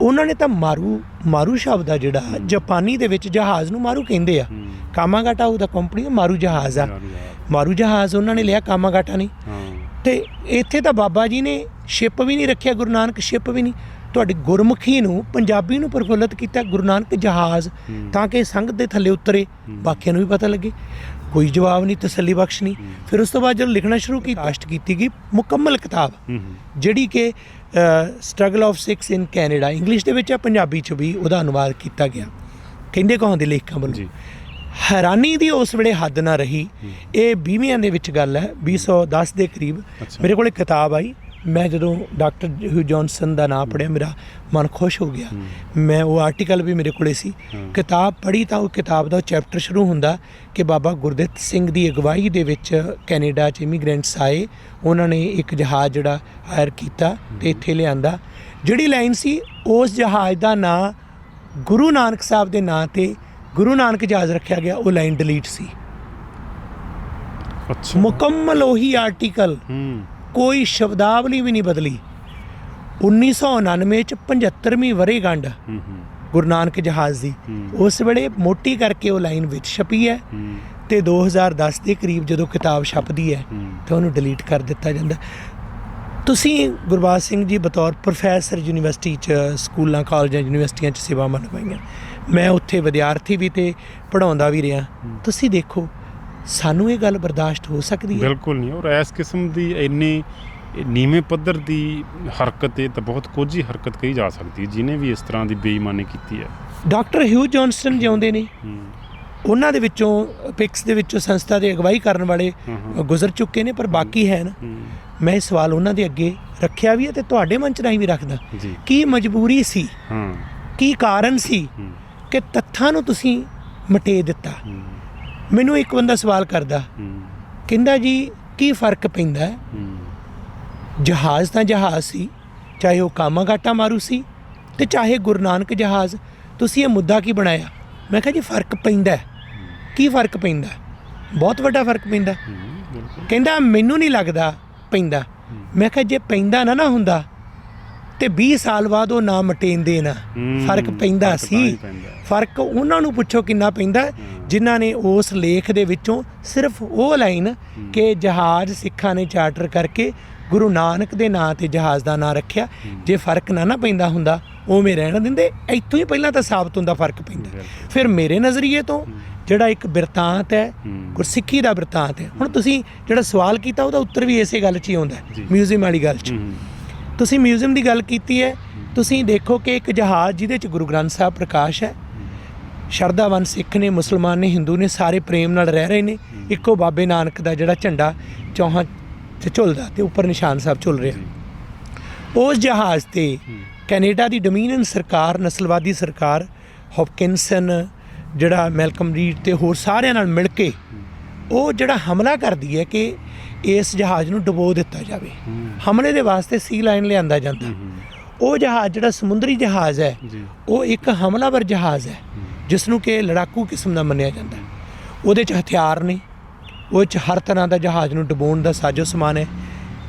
Speaker 2: ਉਹਨਾਂ ਨੇ ਤਾਂ ਮਾਰੂ ਮਾਰੂ ਸ਼ਬਦ ਆ ਜਿਹੜਾ ਜਾਪਾਨੀ ਦੇ ਵਿੱਚ ਜਹਾਜ਼ ਨੂੰ ਮਾਰੂ ਕਹਿੰਦੇ ਆ। ਕਾਮਾਗਾਟਾ ਉਹਦਾ ਕੰਪਨੀ ਮਾਰੂ ਜਹਾਜ਼ ਆ। ਮਾਰੂ ਜਹਾਜ਼। ਉਹਨਾਂ ਨੇ ਲਿਆ ਕਾਮਾਗਾਟਾ ਨਹੀਂ ਤੇ ਇੱਥੇ ਤਾਂ ਬਾਬਾ ਜੀ ਨੇ ਸ਼ਿਪ ਵੀ ਨਹੀਂ ਰੱਖਿਆ ਗੁਰੂ ਨਾਨਕ ਸ਼ਿਪ ਵੀ ਨਹੀਂ। ਤੁਹਾਡੀ ਗੁਰਮੁਖੀ ਨੂੰ ਪੰਜਾਬੀ ਨੂੰ ਪ੍ਰਫੁੱਲਤ ਕੀਤਾ ਗੁਰੂ ਨਾਨਕ ਜਹਾਜ਼। ਤਾਂ ਕਿ ਸੰਗਤ ਦੇ ਥੱਲੇ ਉਤਰੇ ਬਾਕੀਆਂ ਨੂੰ ਵੀ ਪਤਾ ਲੱਗੇ। ਕੋਈ ਜਵਾਬ ਨਹੀਂ ਤਸੱਲੀ ਬਖਸ਼ ਨਹੀਂ। ਫਿਰ ਉਸ ਤੋਂ ਬਾਅਦ ਜਦੋਂ ਲਿਖਣਾ ਸ਼ੁਰੂ ਕੀਤਾ ਕਾਸ਼ਟ ਕੀਤੀ ਗਈ ਮੁਕੰਮਲ ਕਿਤਾਬ। ਜਿਹੜੀ ਕਿ struggle of Sikhs in Canada English ਦੇ ਵਿੱਚ ਆ ਪੰਜਾਬੀ ਚ ਵੀ ਉਹਦਾ ਅਨੁਵਾਦ ਕੀਤਾ ਗਿਆ। ਕਹਿੰਦੇ ਕਹਾਂ ਦੇ ਲੇਖਕਾਂ ਵੱਲੋਂ?
Speaker 1: ਜੀ।
Speaker 2: ਹੈਰਾਨੀ ਦੀ ਉਸ ਵੇਲੇ ਹੱਦ ਨਾ ਰਹੀ। ਇਹ 20ਵੀਆਂ ਦੇ ਵਿੱਚ ਗੱਲ ਹੈ 2010 ਦੇ ਕਰੀਬ। ਮੇਰੇ ਕੋਲ ਇੱਕ ਕਿਤਾਬ ਆਈ। ਮੈਂ ਜਦੋਂ ਡਾਕਟਰ ਹਿਊ ਜੌਨਸਨ ਦਾ ਨਾਮ ਪੜਿਆ ਮੇਰਾ ਮਨ ਖੁਸ਼ ਹੋ ਗਿਆ। ਮੈਂ ਉਹ ਆਰਟੀਕਲ ਵੀ ਮੇਰੇ ਕੋਲੇ ਸੀ। ਕਿਤਾਬ ਪੜ੍ਹੀ ਤਾਂ ਉਹ ਕਿਤਾਬ ਦਾ ਚੈਪਟਰ ਸ਼ੁਰੂ ਹੁੰਦਾ ਕਿ ਬਾਬਾ ਗੁਰਦਿੱਤ ਸਿੰਘ ਦੀ ਅਗਵਾਈ ਦੇ ਵਿੱਚ ਕੈਨੇਡਾ ਚ ਇਮੀਗ੍ਰੈਂਟਸ ਆਏ। ਉਹਨਾਂ ਨੇ ਇੱਕ ਜਹਾਜ਼ ਜਿਹੜਾ ਹਾਇਰ ਕੀਤਾ ਤੇ ਇੱਥੇ ਲਿਆਂਦਾ। ਜਿਹੜੀ ਲਾਈਨ ਸੀ ਉਸ ਜਹਾਜ਼ ਦਾ ਨਾਂ ਗੁਰੂ ਨਾਨਕ ਸਾਹਿਬ ਦੇ ਨਾਂ ਤੇ ਗੁਰੂ ਨਾਨਕ ਜਹਾਜ਼ ਰੱਖਿਆ ਗਿਆ ਉਹ ਲਾਈਨ ਡਿਲੀਟ ਸੀ।
Speaker 1: ਅੱਛਾ।
Speaker 2: ਮੁਕੰਮਲ ਉਹੀ ਆਰਟੀਕਲ
Speaker 1: ਹੂੰ।
Speaker 2: ਕੋਈ ਸ਼ਬਦਾਵਲੀ ਵੀ ਨਹੀਂ ਬਦਲੀ। 1999 ਚ 75ਵੀਂ ਵਰ੍ਹੇਗੰਢ
Speaker 1: ਹੂੰ ਹੂੰ।
Speaker 2: ਗੁਰੂ ਨਾਨਕ ਜਹਾਜ਼ ਦੀ। ਉਸ ਵੇਲੇ ਮੋਟੀ ਕਰਕੇ ਉਹ ਲਾਈਨ ਵਿੱਚ ਛਪੀ ਹੈ ਤੇ 2010 ਦੇ ਕਰੀਬ ਜਦੋਂ ਕਿਤਾਬ ਛਪਦੀ ਹੈ
Speaker 1: ਹੂੰ।
Speaker 2: ਤਾਂ ਉਹਨੂੰ ਡਿਲੀਟ ਕਰ ਦਿੱਤਾ ਜਾਂਦਾ। ਤੁਸੀਂ ਗੁਰਬਾਜ ਸਿੰਘ ਜੀ ਬਤੌਰ ਪ੍ਰੋਫੈਸਰ ਯੂਨੀਵਰਸਿਟੀ ਚ ਸਕੂਲਾਂ ਕਾਲਜਾਂ ਯੂਨੀਵਰਸਿਟੀਆਂ ਚ ਸੇਵਾਵਾਂ ਨਿਭਾਈਆਂ। ਮੈਂ ਉੱਥੇ ਵਿਦਿਆਰਥੀ ਵੀ ਤੇ ਪੜਾਉਂਦਾ ਵੀ ਰਿਹਾ। ਤੁਸੀਂ ਦੇਖੋ ਸਾਨੂੰ ਇਹ ਗੱਲ ਬਰਦਾਸ਼ਤ ਹੋ ਸਕਦੀ ਹੈ?
Speaker 1: ਬਿਲਕੁਲ ਨਹੀਂ। ਔਰ ਇਸ ਕਿਸਮ ਦੀ ਇੰਨੀ ਨੀਵੇਂ ਪੱਧਰ ਦੀ ਹਰਕਤ ਇਹ ਤਾਂ ਬਹੁਤ ਕੋਝੀ ਹਰਕਤ ਕਹੀ ਜਾ ਸਕਦੀ ਹੈ ਜਿਨੇ ਵੀ ਇਸ ਤਰ੍ਹਾਂ ਦੀ ਬੇਈਮਾਨੀ ਕੀਤੀ ਹੈ।
Speaker 2: ਡਾਕਟਰ ਹਿਊ ਜੌਨਸਟਨ ਜਿਉਂਦੇ ਨੇ। ਉਹਨਾਂ ਦੇ ਵਿੱਚੋਂ ਪਿਕਸ ਦੇ ਵਿੱਚੋਂ ਸੰਸਥਾ ਦੇ ਅਗਵਾਈ ਕਰਨ ਵਾਲੇ। ਗੁਜ਼ਰ ਚੁੱਕੇ ਨੇ ਪਰ ਬਾਕੀ ਹੈ ਨਾ। ਮੈਂ ਇਹ ਸਵਾਲ ਉਹਨਾਂ ਦੇ ਅੱਗੇ ਰੱਖਿਆ ਵੀ ਹੈ ਤੇ ਤੁਹਾਡੇ ਮਨ ਚ ਰਾਹੀਂ ਵੀ ਰੱਖਦਾ। ਕੀ ਮਜਬੂਰੀ ਸੀ? ਕੀ ਕਾਰਨ ਸੀ ਕਿ ਤੱਥਾਂ ਨੂੰ ਤੁਸੀਂ ਮਟੇ ਦਿੱਤਾ? ਮੈਨੂੰ ਇੱਕ ਬੰਦਾ ਸਵਾਲ ਕਰਦਾ ਕਹਿੰਦਾ ਜੀ ਕੀ ਫ਼ਰਕ ਪੈਂਦਾ? ਜਹਾਜ਼ ਤਾਂ ਜਹਾਜ਼ ਸੀ ਚਾਹੇ ਉਹ ਕਾਮਾਗਾਟਾ ਮਾਰੂ ਸੀ ਤੇ ਚਾਹੇ ਗੁਰੂ ਨਾਨਕ ਜਹਾਜ਼ ਤੁਸੀਂ ਇਹ ਮੁੱਦਾ ਕੀ ਬਣਾਇਆ? ਮੈਂ ਕਿਹਾ ਜੀ ਫ਼ਰਕ ਪੈਂਦਾ। ਕੀ ਫ਼ਰਕ ਪੈਂਦਾ? ਬਹੁਤ ਵੱਡਾ ਫ਼ਰਕ ਪੈਂਦਾ। ਕਹਿੰਦਾ ਮੈਨੂੰ ਨਹੀਂ ਲੱਗਦਾ ਪੈਂਦਾ। ਮੈਂ ਕਿਹਾ ਜੇ ਪੈਂਦਾ ਨਾ ਨਾ ਹੁੰਦਾ ਤੇ 20 ਸਾਲ ਬਾਅਦ ਉਹ ਨਾ ਮਟੇਂਦੇ ਨਾ ਫ਼ਰਕ ਪੈਂਦਾ ਸੀ। ਫ਼ਰਕ ਉਹਨਾਂ ਨੂੰ ਪੁੱਛੋ ਕਿੰਨਾ ਪੈਂਦਾ। ਜਿਨ੍ਹਾਂ ਨੇ ਉਸ ਲੇਖ ਦੇ ਵਿੱਚੋਂ ਸਿਰਫ ਉਹ ਲਾਈਨ ਕਿ ਜਹਾਜ਼ ਸਿੱਖਾਂ ਨੇ ਚਾਰਟਰ ਕਰਕੇ ਗੁਰੂ ਨਾਨਕ ਦੇ ਨਾਂ ਤੇ ਜਹਾਜ਼ ਦਾ ਨਾਂ ਰੱਖਿਆ। ਜੇ ਫ਼ਰਕ ਨਾ ਨਾ ਪੈਂਦਾ ਹੁੰਦਾ ਉਵੇਂ ਰਹਿਣ ਦਿੰਦੇ। ਇੱਥੋਂ ਹੀ ਪਹਿਲਾਂ ਤਾਂ ਸਾਬਤ ਹੁੰਦਾ ਫ਼ਰਕ ਪੈਂਦਾ। ਫਿਰ ਮੇਰੇ ਨਜ਼ਰੀਏ ਤੋਂ ਜਿਹੜਾ ਇੱਕ ਬਿਰਤਾਂਤ ਹੈ। ਗੁਰਸਿੱਖੀ ਦਾ ਬਿਰਤਾਂਤ ਹੈ। ਹੁਣ ਤੁਸੀਂ ਜਿਹੜਾ ਸਵਾਲ ਕੀਤਾ ਉਹਦਾ ਉੱਤਰ ਵੀ ਇਸੇ ਗੱਲ 'ਚ ਹੀ ਆਉਂਦਾ ਮਿਊਜ਼ੀਅਮ ਵਾਲੀ ਗੱਲ 'ਚ। ਤੁਸੀਂ ਮਿਊਜ਼ੀਅਮ ਦੀ ਗੱਲ ਕੀਤੀ ਹੈ, ਤੁਸੀਂ ਦੇਖੋ ਕਿ ਇੱਕ ਜਹਾਜ਼ ਜਿਹਦੇ 'ਚ ਗੁਰੂ ਗ੍ਰੰਥ ਸਾਹਿਬ ਪ੍ਰਕਾਸ਼ ਹੈ। ਸ਼ਰਧਾਵਾਨ ਸਿੱਖ ਨੇ, ਮੁਸਲਮਾਨ ਨੇ, ਹਿੰਦੂ ਨੇ, ਸਾਰੇ ਪ੍ਰੇਮ ਨਾਲ ਰਹਿ ਰਹੇ ਨੇ। ਇੱਕੋ ਬਾਬੇ ਨਾਨਕ ਦਾ ਜਿਹੜਾ ਝੰਡਾ ਚੌਹਾਂ 'ਚ ਝੁਲਦਾ ਤੇ ਉੱਪਰ ਨਿਸ਼ਾਨ ਸਾਹਿਬ ਝੁਲ ਰਿਹਾ। ਉਸ ਜਹਾਜ਼ ਤੇ ਕੈਨੇਡਾ ਦੀ ਡੋਮੀਨੀਅਨ ਸਰਕਾਰ, ਨਸਲਵਾਦੀ ਸਰਕਾਰ, ਹੌਪਕਿੰਸਨ, ਜਿਹੜਾ ਮੈਲਕਮ ਰੀਡ ਤੇ ਹੋਰ ਸਾਰਿਆਂ ਨਾਲ ਮਿਲ ਕੇ ਉਹ ਜਿਹੜਾ ਹਮਲਾ ਕਰਦੀ ਹੈ ਕਿ ਇਸ ਜਹਾਜ਼ ਨੂੰ ਡੁਬੋ ਦਿੱਤਾ ਜਾਵੇ। ਹਮਲੇ ਦੇ ਵਾਸਤੇ ਸੀ ਲਾਈਨ ਲਿਆਂਦਾ ਜਾਂਦਾ। ਉਹ ਜਹਾਜ਼ ਜਿਹੜਾ ਸਮੁੰਦਰੀ ਜਹਾਜ਼ ਹੈ ਉਹ ਇੱਕ ਹਮਲਾਵਰ ਜਹਾਜ਼ ਹੈ ਜਿਸ ਨੂੰ ਕਿ ਲੜਾਕੂ ਕਿਸਮ ਦਾ ਮੰਨਿਆ ਜਾਂਦਾ। ਉਹਦੇ 'ਚ ਹਥਿਆਰ ਨੇ ਉਹ 'ਚ ਹਰ ਤਰ੍ਹਾਂ ਦਾ ਜਹਾਜ਼ ਨੂੰ ਡੁਬੋਣ ਦਾ ਸਾਜੋ ਸਮਾਨ ਹੈ।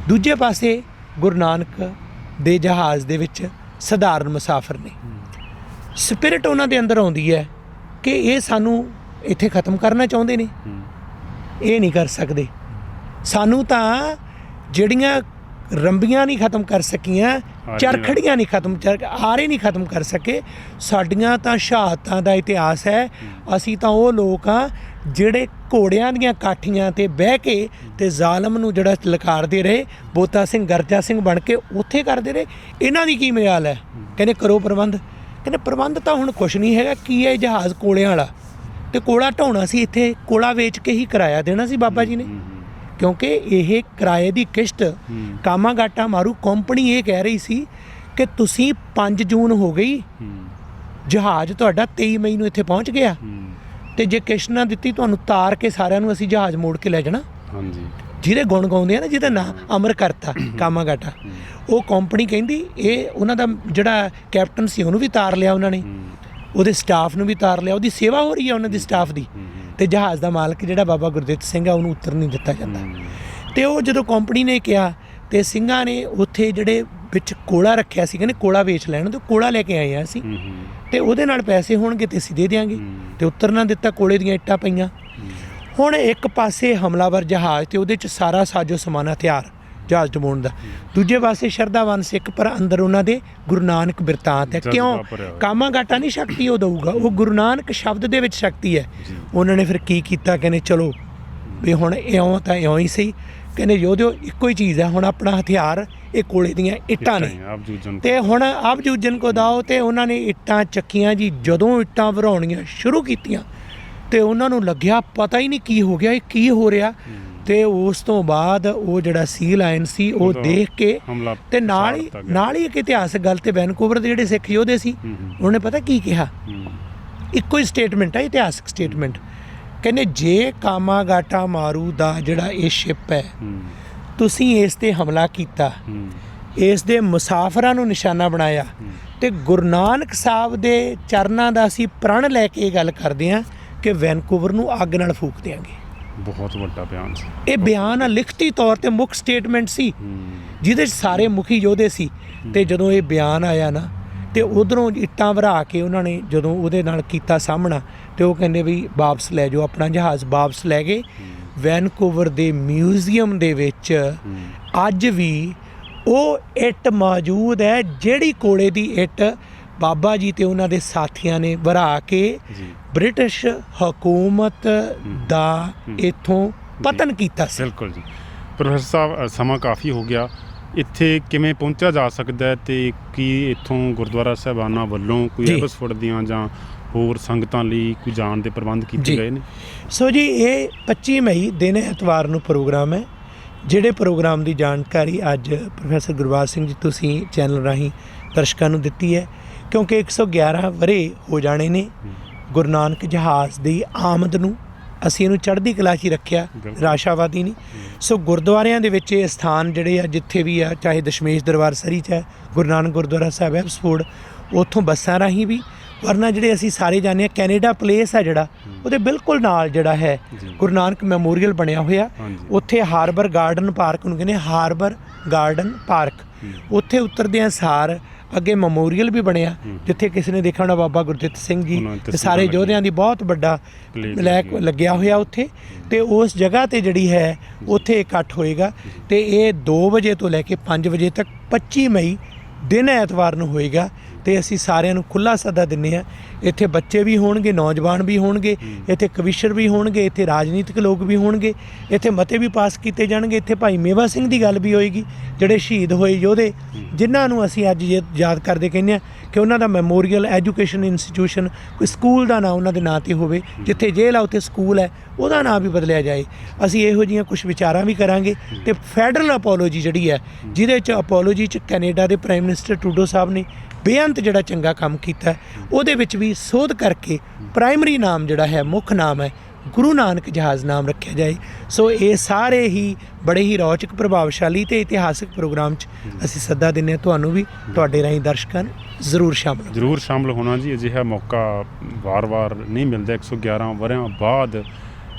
Speaker 2: ਦੂਜੇ ਪਾਸੇ ਗੁਰੂ ਨਾਨਕ ਦੇ ਜਹਾਜ਼ ਦੇ ਵਿੱਚ ਸਧਾਰਨ ਮੁਸਾਫਰ ਨੇ। ਸਪਿਰਿਟ ਉਹਨਾਂ ਦੇ ਅੰਦਰ ਆਉਂਦੀ ਹੈ ਕਿ ਇਹ ਸਾਨੂੰ ਇੱਥੇ ਖਤਮ ਕਰਨਾ ਚਾਹੁੰਦੇ ਨੇ। ਇਹ ਨਹੀਂ ਕਰ ਸਕਦੇ। ਸਾਨੂੰ ਤਾਂ ਜਿਹੜੀਆਂ ਰੰਬੀਆਂ ਨਹੀਂ ਖਤਮ ਕਰ ਸਕੀਆਂ। ਚਰਖੜੀਆਂ ਨਹੀਂ ਖਤਮ ਚਰ ਆਰੇ ਨਹੀਂ ਖਤਮ ਕਰ ਸਕੇ ਸਾਡੀਆਂ ਤਾਂ ਸ਼ਹਾਦਤਾਂ ਦਾ ਇਤਿਹਾਸ ਹੈ। ਅਸੀਂ ਤਾਂ ਉਹ ਲੋਕ ਆ ਜਿਹੜੇ ਘੋੜਿਆਂ ਦੀਆਂ ਕਾਠੀਆਂ ਤੇ ਬਹਿ ਕੇ ਤੇ ਜ਼ਾਲਮ ਨੂੰ ਜਿਹੜਾ ਲਕਾਰਦੇ ਰਹੇ ਬੋਤਾ ਸਿੰਘ ਗਰਜਾ ਸਿੰਘ ਬਣ ਕੇ ਉੱਥੇ ਕਰਦੇ ਰਹੇ। ਇਹਨਾਂ ਦੀ ਕੀ ਮਿਆਲ ਹੈ? ਕਹਿੰਦੇ ਕਰੋ ਪ੍ਰਬੰਧ। ਕਹਿੰਦੇ ਪ੍ਰਬੰਧ ਤਾਂ ਹੁਣ ਕੁਝ ਨਹੀਂ ਹੈਗਾ ਕੀ ਹੈ ਜਹਾਜ਼ ਕੋਲਿਆਂ ਵਾਲਾ? ਤੇ ਕੋਲਾ ਢਾਉਣਾ ਸੀ ਇੱਥੇ ਕੋਲਾ ਵੇਚ ਕੇ ਹੀ ਕਿਰਾਇਆ ਦੇਣਾ ਸੀ ਬਾਬਾ ਜੀ ਨੇ। ਕਿਉਂਕਿ ਇਹ ਕਿਰਾਏ ਦੀ ਕਿਸ਼ਤ। ਕਾਮਾਗਾਟਾ ਮਾਰੂ ਕੰਪਨੀ ਇਹ ਕਹਿ ਰਹੀ ਸੀ ਕਿ ਤੁਸੀਂ 5 ਜੂਨ ਹੋ ਗਈ ਜਹਾਜ਼ ਤੁਹਾਡਾ 23 ਮਈ ਨੂੰ ਇੱਥੇ ਪਹੁੰਚ ਗਿਆ। ਤੇ ਜੇ ਕਿਸ਼ਤ ਨਾ ਦਿੱਤੀ ਤੁਹਾਨੂੰ ਤਾਰ ਕੇ ਸਾਰਿਆਂ ਨੂੰ ਅਸੀਂ ਜਹਾਜ਼ ਮੋੜ ਕੇ ਲੈ ਜਾਣਾ।
Speaker 1: ਹਾਂਜੀ।
Speaker 2: ਜਿਹਦੇ ਗੁਣ ਗਾਉਂਦੇ ਆ ਨਾ ਜਿਹਦਾ ਨਾਂ ਅਮਰ ਕਰਤਾ ਕਾਮਾਗਾਟਾ। ਉਹ ਕੰਪਨੀ ਕਹਿੰਦੀ ਇਹ ਉਹਨਾਂ ਦਾ ਜਿਹੜਾ ਕੈਪਟਨ ਸੀ ਉਹਨੂੰ ਵੀ ਤਾਰ ਲਿਆ ਉਹਨਾਂ ਨੇ। ਉਹਦੇ ਸਟਾਫ ਨੂੰ ਵੀ ਤਾਰ ਲਿਆ ਉਹਦੀ ਸੇਵਾ ਹੋ ਰਹੀ ਹੈ ਉਹਨਾਂ ਦੀ ਸਟਾਫ ਦੀ। ਤੇ ਜਹਾਜ਼ ਦਾ ਮਾਲਕ ਜਿਹੜਾ ਬਾਬਾ ਗੁਰਦਿੱਤ ਸਿੰਘ ਆ ਉਹਨੂੰ ਉੱਤਰ ਨਹੀਂ ਦਿੱਤਾ ਜਾਂਦਾ। ਤੇ ਉਹ ਜਦੋਂ ਕੰਪਨੀ ਨੇ ਕਿਹਾ ਤੇ ਸਿੰਘਾਂ ਨੇ ਉੱਥੇ ਜਿਹੜੇ ਵਿੱਚ ਕੋਲਾ ਰੱਖਿਆ ਸੀ ਕਹਿੰਦੇ ਕੋਲਾ ਵੇਚ ਲੈਣ ਤੇ ਕੋਲਾ ਲੈ ਕੇ ਆਏ ਆ ਅਸੀਂ। ਤੇ ਉਹਦੇ ਨਾਲ ਪੈਸੇ ਹੋਣਗੇ ਤੇ ਅਸੀਂ ਦੇ ਦਿਆਂਗੇ। ਤੇ ਉੱਤਰ ਨਾ ਦਿੱਤਾ ਕੋਲੇ ਦੀਆਂ ਇੱਟਾਂ ਪਈਆਂ। ਹੁਣ ਇੱਕ ਪਾਸੇ ਹਮਲਾਵਰ ਜਹਾਜ਼ ਤੇ ਉਹਦੇ ਚ ਸਾਰਾ ਸਾਜੋ ਸਮਾਨ ਹਥਿਆਰ। ਜਹਾਜ਼ ਡਮਾਉਣ ਦਾ। ਦੂਜੇ ਪਾਸੇ ਸ਼ਰਧਾਵਾਨ ਸਿੱਖ ਪਰ ਅੰਦਰ ਉਹਨਾਂ ਦੇ ਗੁਰੂ ਨਾਨਕ ਬਿਰਤਾਂਤ ਹੈ। ਕਿਉਂ। ਕਾਮਾ ਗਾਟਾ ਨਹੀਂ ਸ਼ਕਤੀ ਉਹ ਦਊਗਾ। ਉਹ ਗੁਰੂ ਨਾਨਕ ਸ਼ਬਦ ਦੇ ਵਿੱਚ ਸ਼ਕਤੀ ਹੈ। ਉਹਨਾਂ ਨੇ ਫਿਰ ਕੀ ਕੀਤਾ? ਕਹਿੰਦੇ ਚਲੋ ਵੀ ਹੁਣ ਇਉਂ ਤਾਂ ਇਉਂ ਹੀ ਸਹੀ। ਕਹਿੰਦੇ ਯੋਧਿਓ ਇੱਕੋ ਹੀ ਚੀਜ਼ ਹੈ। ਹੁਣ ਆਪਣਾ ਹਥਿਆਰ ਇਹ ਕੋਲੇ ਦੀਆਂ ਇੱਟਾਂ ਨੇ। ਤੇ ਹੁਣ ਆਪ ਜੂਜਨ ਕੋ ਦਾਓ ਤੇ ਉਹਨਾਂ ਨੇ ਇੱਟਾਂ ਚੱਕੀਆਂ ਜੀ। ਜਦੋਂ ਇੱਟਾਂ ਭਰਾਉਣੀਆਂ ਸ਼ੁਰੂ ਕੀਤੀਆਂ ਤੇ ਉਹਨਾਂ ਨੂੰ ਲੱਗਿਆ ਪਤਾ ਹੀ ਨਹੀਂ ਕੀ ਹੋ ਗਿਆ ਇਹ ਕੀ ਹੋ ਰਿਹਾ। ਤੇ ਉਸ ਤੋਂ ਬਾਅਦ ਉਹ ਜਿਹੜਾ ਸੀ ਲਾਇਨ ਸੀ ਉਹ ਦੇਖ ਕੇ ਤੇ ਨਾਲ ਹੀ। ਨਾਲ ਹੀ ਇੱਕ ਇਤਿਹਾਸਕ ਗੱਲ ਤੇ ਵੈਨਕੂਵਰ ਦੇ ਜਿਹੜੇ ਸਿੱਖ ਯੋਧੇ ਸੀ। ਉਹਨੇ ਪਤਾ ਕੀ ਕਿਹਾ? ਇੱਕੋ ਹੀ ਸਟੇਟਮੈਂਟ ਹੈ ਇਤਿਹਾਸਕ ਸਟੇਟਮੈਂਟ ਕਹਿੰਦੇ ਜੇ ਕਾਮਾਗਾਟਾ ਮਾਰੂ ਦਾ ਜਿਹੜਾ ਇਹ ਸ਼ਿਪ ਹੈ ਤੁਸੀਂ ਇਸ ਤੇ ਹਮਲਾ ਕੀਤਾ। ਇਸ ਦੇ ਮੁਸਾਫਰਾਂ ਨੂੰ ਨਿਸ਼ਾਨਾ ਬਣਾਇਆ। ਤੇ ਗੁਰੂ ਨਾਨਕ ਸਾਹਿਬ ਦੇ ਚਰਨਾਂ ਦਾ ਅਸੀਂ ਪ੍ਰਣ ਲੈ ਕੇ ਇਹ ਗੱਲ ਕਰਦੇ ਹਾਂ ਕਿ ਵੈਨਕੂਵਰ ਨੂੰ ਅੱਗ ਨਾਲ ਫੂਕ ਦੇਾਂਗੇ
Speaker 1: ਬਹੁਤ ਵੱਡਾ ਬਿਆਨ ਸੀ।
Speaker 2: ਇਹ ਬਿਆਨ ਆ ਲਿਖਤੀ ਤੌਰ ਤੇ ਮੁੱਖ ਸਟੇਟਮੈਂਟ ਸੀ। ਜਿਹਦੇ 'ਚ ਸਾਰੇ ਮੁਖੀ ਯੋਧੇ ਸੀ। ਤੇ ਜਦੋਂ ਇਹ ਬਿਆਨ ਆਇਆ ਨਾ ਤੇ ਉਧਰੋਂ ਇੱਟਾਂ ਭਰਾ ਕੇ ਉਹਨਾਂ ਨੇ ਜਦੋਂ ਉਹਦੇ ਨਾਲ ਕੀਤਾ ਸਾਹਮਣਾ ਤੇ ਉਹ ਕਹਿੰਦੇ ਵੀ ਵਾਪਸ ਲੈ ਜਾਓ ਆਪਣਾ ਜਹਾਜ਼ ਵਾਪਸ ਲੈ ਗਏ। ਵੈਨਕੂਵਰ ਦੇ ਮਿਊਜ਼ੀਅਮ ਦੇ ਵਿੱਚ ਅੱਜ ਵੀ ਉਹ ਇੱਟ ਮੌਜੂਦ ਹੈ ਜਿਹੜੀ ਕੋਲੇ ਦੀ ਇੱਟ ਬਾਬਾ ਜੀ ਤੇ ਉਹਨਾਂ ਦੇ ਸਾਥੀਆਂ ਨੇ ਭਰਾ ਕੇ ਬ੍ਰਿਟਿਸ਼ ਹਕੂਮਤ ਦਾ ਇਥੋਂ ਪਤਨ ਕੀਤਾ ਸੀ।
Speaker 1: ਬਿਲਕੁਲ ਜੀ। ਪ੍ਰੋਫੈਸਰ ਸਾਹਿਬ ਸਮਾਂ ਕਾਫੀ ਹੋ ਗਿਆ। ਇੱਥੇ ਕਿਵੇਂ ਪਹੁੰਚਿਆ ਜਾ ਸਕਦਾ ਹੈ ਤੇ ਕੀ ਇੱਥੋਂ ਗੁਰਦੁਆਰਾ ਸਾਹਿਬਾਨਾਂ ਵੱਲੋਂ ਕੋਈ। ਐਬਸਫੋਰਡ ਦੀਆਂ ਜਾਂ ਹੋਰ ਸੰਗਤਾਂ ਲਈ ਕੋਈ ਜਾਣ ਦੇ ਪ੍ਰਬੰਧ ਕੀਤੇ। ਗਏ ਨੇ?
Speaker 2: ਸੋ ਜੀ ਇਹ 25 ਮਈ ਦਿਨ ਐਤਵਾਰ ਨੂੰ ਪ੍ਰੋਗਰਾਮ ਹੈ ਜਿਹੜੇ ਪ੍ਰੋਗਰਾਮ ਦੀ ਜਾਣਕਾਰੀ ਅੱਜ ਪ੍ਰੋਫੈਸਰ ਗੁਰਬਾਜ ਸਿੰਘ ਜੀ ਤੁਸੀਂ ਚੈਨਲ ਰਾਹੀਂ ਦਰਸ਼ਕਾਂ ਨੂੰ ਦਿੱਤੀ ਹੈ ਕਿਉਂਕਿ 111 ਵਰੇ ਹੋ ਜਾਣੇ ਨੇ। ਗੁਰੂ ਨਾਨਕ ਜਹਾਜ਼ ਦੀ ਆਮਦ ਨੂੰ ਅਸੀਂ ਇਹਨੂੰ ਚੜ੍ਹਦੀ ਕਲਾ 'ਚ ਹੀ ਰੱਖਿਆ। ਰਾਸ਼ਾਵਾਦੀ ਨਹੀਂ। ਸੋ ਗੁਰਦੁਆਰਿਆਂ ਦੇ ਵਿੱਚ ਇਹ ਸਥਾਨ ਜਿਹੜੇ ਆ ਜਿੱਥੇ ਵੀ ਆ ਚਾਹੇ ਦਸ਼ਮੇਸ਼ ਦਰਬਾਰ ਸਰੀ 'ਚ ਹੈ ਗੁਰੂ ਨਾਨਕ ਗੁਰਦੁਆਰਾ ਸਾਹਿਬ ਐਬਸਫੋਰਡ ਉੱਥੋਂ ਬੱਸਾਂ ਰਾਹੀਂ ਵੀ। ਵਰਨਾ ਜਿਹੜੇ ਅਸੀਂ ਸਾਰੇ ਜਾਣਦੇ ਹਾਂ ਕੈਨੇਡਾ ਪਲੇਸ ਹੈ ਜਿਹੜਾ ਉਹਦੇ ਬਿਲਕੁਲ ਨਾਲ ਜਿਹੜਾ ਹੈ। ਗੁਰੂ ਨਾਨਕ ਮੈਮੋਰੀਅਲ ਬਣਿਆ ਹੋਇਆ। ਉੱਥੇ ਹਾਰਬਰ ਗਾਰਡਨ ਪਾਰਕ ਨੂੰ ਕਹਿੰਦੇ ਹਾਰਬਰ ਗਾਰਡਨ ਪਾਰਕ। ਉੱਥੇ ਉਤਰਦਿਆਂ ਸਾਰ ਅੱਗੇ ਮੈਮੋਰੀਅਲ ਵੀ ਬਣਿਆ ਜਿੱਥੇ ਕਿਸੇ ਨੇ ਦੇਖਿਆ ਹੋਣਾ ਬਾਬਾ ਗੁਰਦਿੱਤ ਸਿੰਘ ਜੀ ਤੇ ਸਾਰੇ। ਯੋਧਿਆਂ ਦੀ ਬਹੁਤ ਵੱਡਾ
Speaker 1: Place
Speaker 2: ਲੈਕ
Speaker 1: ਲੱਗੀ ਹੋਈ।
Speaker 2: ਲੱਗਿਆ ਹੋਇਆ ਉੱਥੇ। ਤੇ ਉਸ ਜਗ੍ਹਾ ਤੇ ਜਿਹੜੀ ਹੈ ਉੱਥੇ ਇਕੱਠ ਹੋਏਗਾ। ਤੇ ਇਹ 2 ਵਜੇ ਤੋਂ ਲੈ ਕੇ 5 ਵਜੇ ਤੱਕ 25 ਮਈ ਦਿਨ ਐਤਵਾਰ ਨੂੰ ਹੋਏਗਾ। ਤੇ ਅਸੀਂ ਸਾਰਿਆਂ ਨੂੰ ਖੁੱਲਾ ਸੱਦਾ ਦਿੰਨੇ ਆ ਇੱਥੇ ਬੱਚੇ ਵੀ ਹੋਣਗੇ ਨੌਜਵਾਨ ਵੀ ਹੋਣਗੇ ਇੱਥੇ ਕਵਿਸ਼ਰ ਵੀ ਹੋਣਗੇ ਇੱਥੇ ਰਾਜਨੀਤਿਕ ਲੋਕ ਵੀ ਹੋਣਗੇ ਇੱਥੇ ਮਤੇ ਵੀ ਪਾਸ ਕੀਤੇ ਜਾਣਗੇ। ਇੱਥੇ ਭਾਈ ਮੇਵਾ ਸਿੰਘ ਦੀ ਗੱਲ ਵੀ ਹੋਏਗੀ ਜਿਹੜੇ ਸ਼ਹੀਦ ਹੋਏ ਯੋਧੇ ਜਿਨ੍ਹਾਂ ਨੂੰ ਅਸੀਂ ਅੱਜ ਯਾਦ ਕਰਦੇ ਕਹਿੰਦੇ ਆ ਕਿ ਉਹਨਾਂ ਦਾ ਮੈਮੋਰੀਅਲ ਐਜੂਕੇਸ਼ਨ ਇੰਸਟੀਟਿਊਸ਼ਨ ਕੋਈ ਸਕੂਲ ਦਾ ਨਾਂ ਉਹਨਾਂ ਦੇ ਨਾਂ ਤੇ ਹੋਵੇ ਜਿੱਥੇ ਜੇਲ੍ਹ ਆ ਉੱਥੇ ਸਕੂਲ ਹੈ ਉਹਦਾ ਨਾਂ ਵੀ ਬਦਲਿਆ ਜਾਏ। ਅਸੀਂ ਇਹੋ ਜਿਹੀਆਂ ਕੁਝ ਵਿਚਾਰਾਂ ਵੀ ਕਰਾਂਗੇ ਤੇ ਫੈਡਰਲ ਅਪੋਲੋਜੀ ਜਿਹੜੀ ਹੈ। ਜਿਹਦੇ ਚ ਅਪੋਲੋਜੀ ਚ ਕੈਨੇਡਾ ਦੇ ਪ੍ਰਾਈਮ ਮਿਨਿਸਟਰ ਟਰੂਡੋ ਸਾਹਿਬ ਨੇ ਬੇਅੰਤ ਜਿਹੜਾ ਚੰਗਾ ਕੰਮ ਕੀਤਾ ਉਹਦੇ ਵਿੱਚ ਵੀ ਸੋਧ ਕਰਕੇ ਪ੍ਰਾਇਮਰੀ ਨਾਮ ਜਿਹੜਾ ਹੈ, ਮੁੱਖ ਨਾਮ ਹੈ, ਗੁਰੂ ਨਾਨਕ ਜਹਾਜ਼ ਨਾਮ ਰੱਖਿਆ ਜਾਏ। ਸੋ ਇਹ ਸਾਰੇ ਹੀ ਬੜੇ ਹੀ ਰੌਚਕ, ਪ੍ਰਭਾਵਸ਼ਾਲੀ ਤੇ ਇਤਿਹਾਸਕ ਪ੍ਰੋਗਰਾਮ 'ਚ ਅਸੀਂ ਸੱਦਾ ਦਿੰਨੇ ਹਾਂ। ਤੁਹਾਨੂੰ ਵੀ ਤੁਹਾਡੇ ਰਾਹੀਂ ਦਰਸ਼ਕਾਂ ਨੂੰ ਜ਼ਰੂਰ ਸ਼ਾਮਲ
Speaker 1: ਜ਼ਰੂਰ ਸ਼ਾਮਲ ਹੋਣਾ ਜੀ। ਅਜਿਹਾ ਮੌਕਾ ਵਾਰ-ਵਾਰ ਨਹੀਂ ਮਿਲਦਾ। 111 ਵਰਿਆਂ ਬਾਅਦ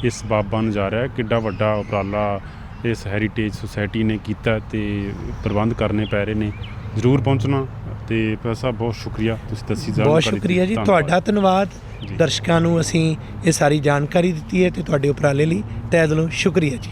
Speaker 1: ਇਸ ਬਾਬਾ ਨੂੰ ਜਾ ਰਿਹਾ ਕਿੱਡਾ ਵੱਡਾ ਉਪਰਾਲਾ ਇਸ ਹੈਰੀਟੇਜ ਸੁਸਾਇਟੀ ਨੇ ਕੀਤਾ ਤੇ ਪ੍ਰਬੰਧ ਕਰਨੇ ਪੈ ਰਹੇ ਨੇ। ਜ਼ਰੂਰ ਪਹੁੰਚਣਾ। ਤੇ ਸਾਹਿਬ ਬਹੁਤ ਸ਼ੁਕਰੀਆ ਤੁਸੀਂ ਦੱਸੀ ਜਾਣਕਾਰੀ
Speaker 2: ਬਹੁਤ ਸ਼ੁਕਰੀਆ ਜੀ। ਤੁਹਾਡਾ ਧੰਨਵਾਦ। ਦਰਸ਼ਕਾਂ ਨੂੰ ਅਸੀਂ ਇਹ ਸਾਰੀ ਜਾਣਕਾਰੀ ਦਿੱਤੀ ਹੈ ਤੇ ਤੁਹਾਡੇ ਉਪਰਾਲੇ ਲਈ ਤਹਿ ਦਿਲੋਂ ਸ਼ੁਕਰੀਆ ਜੀ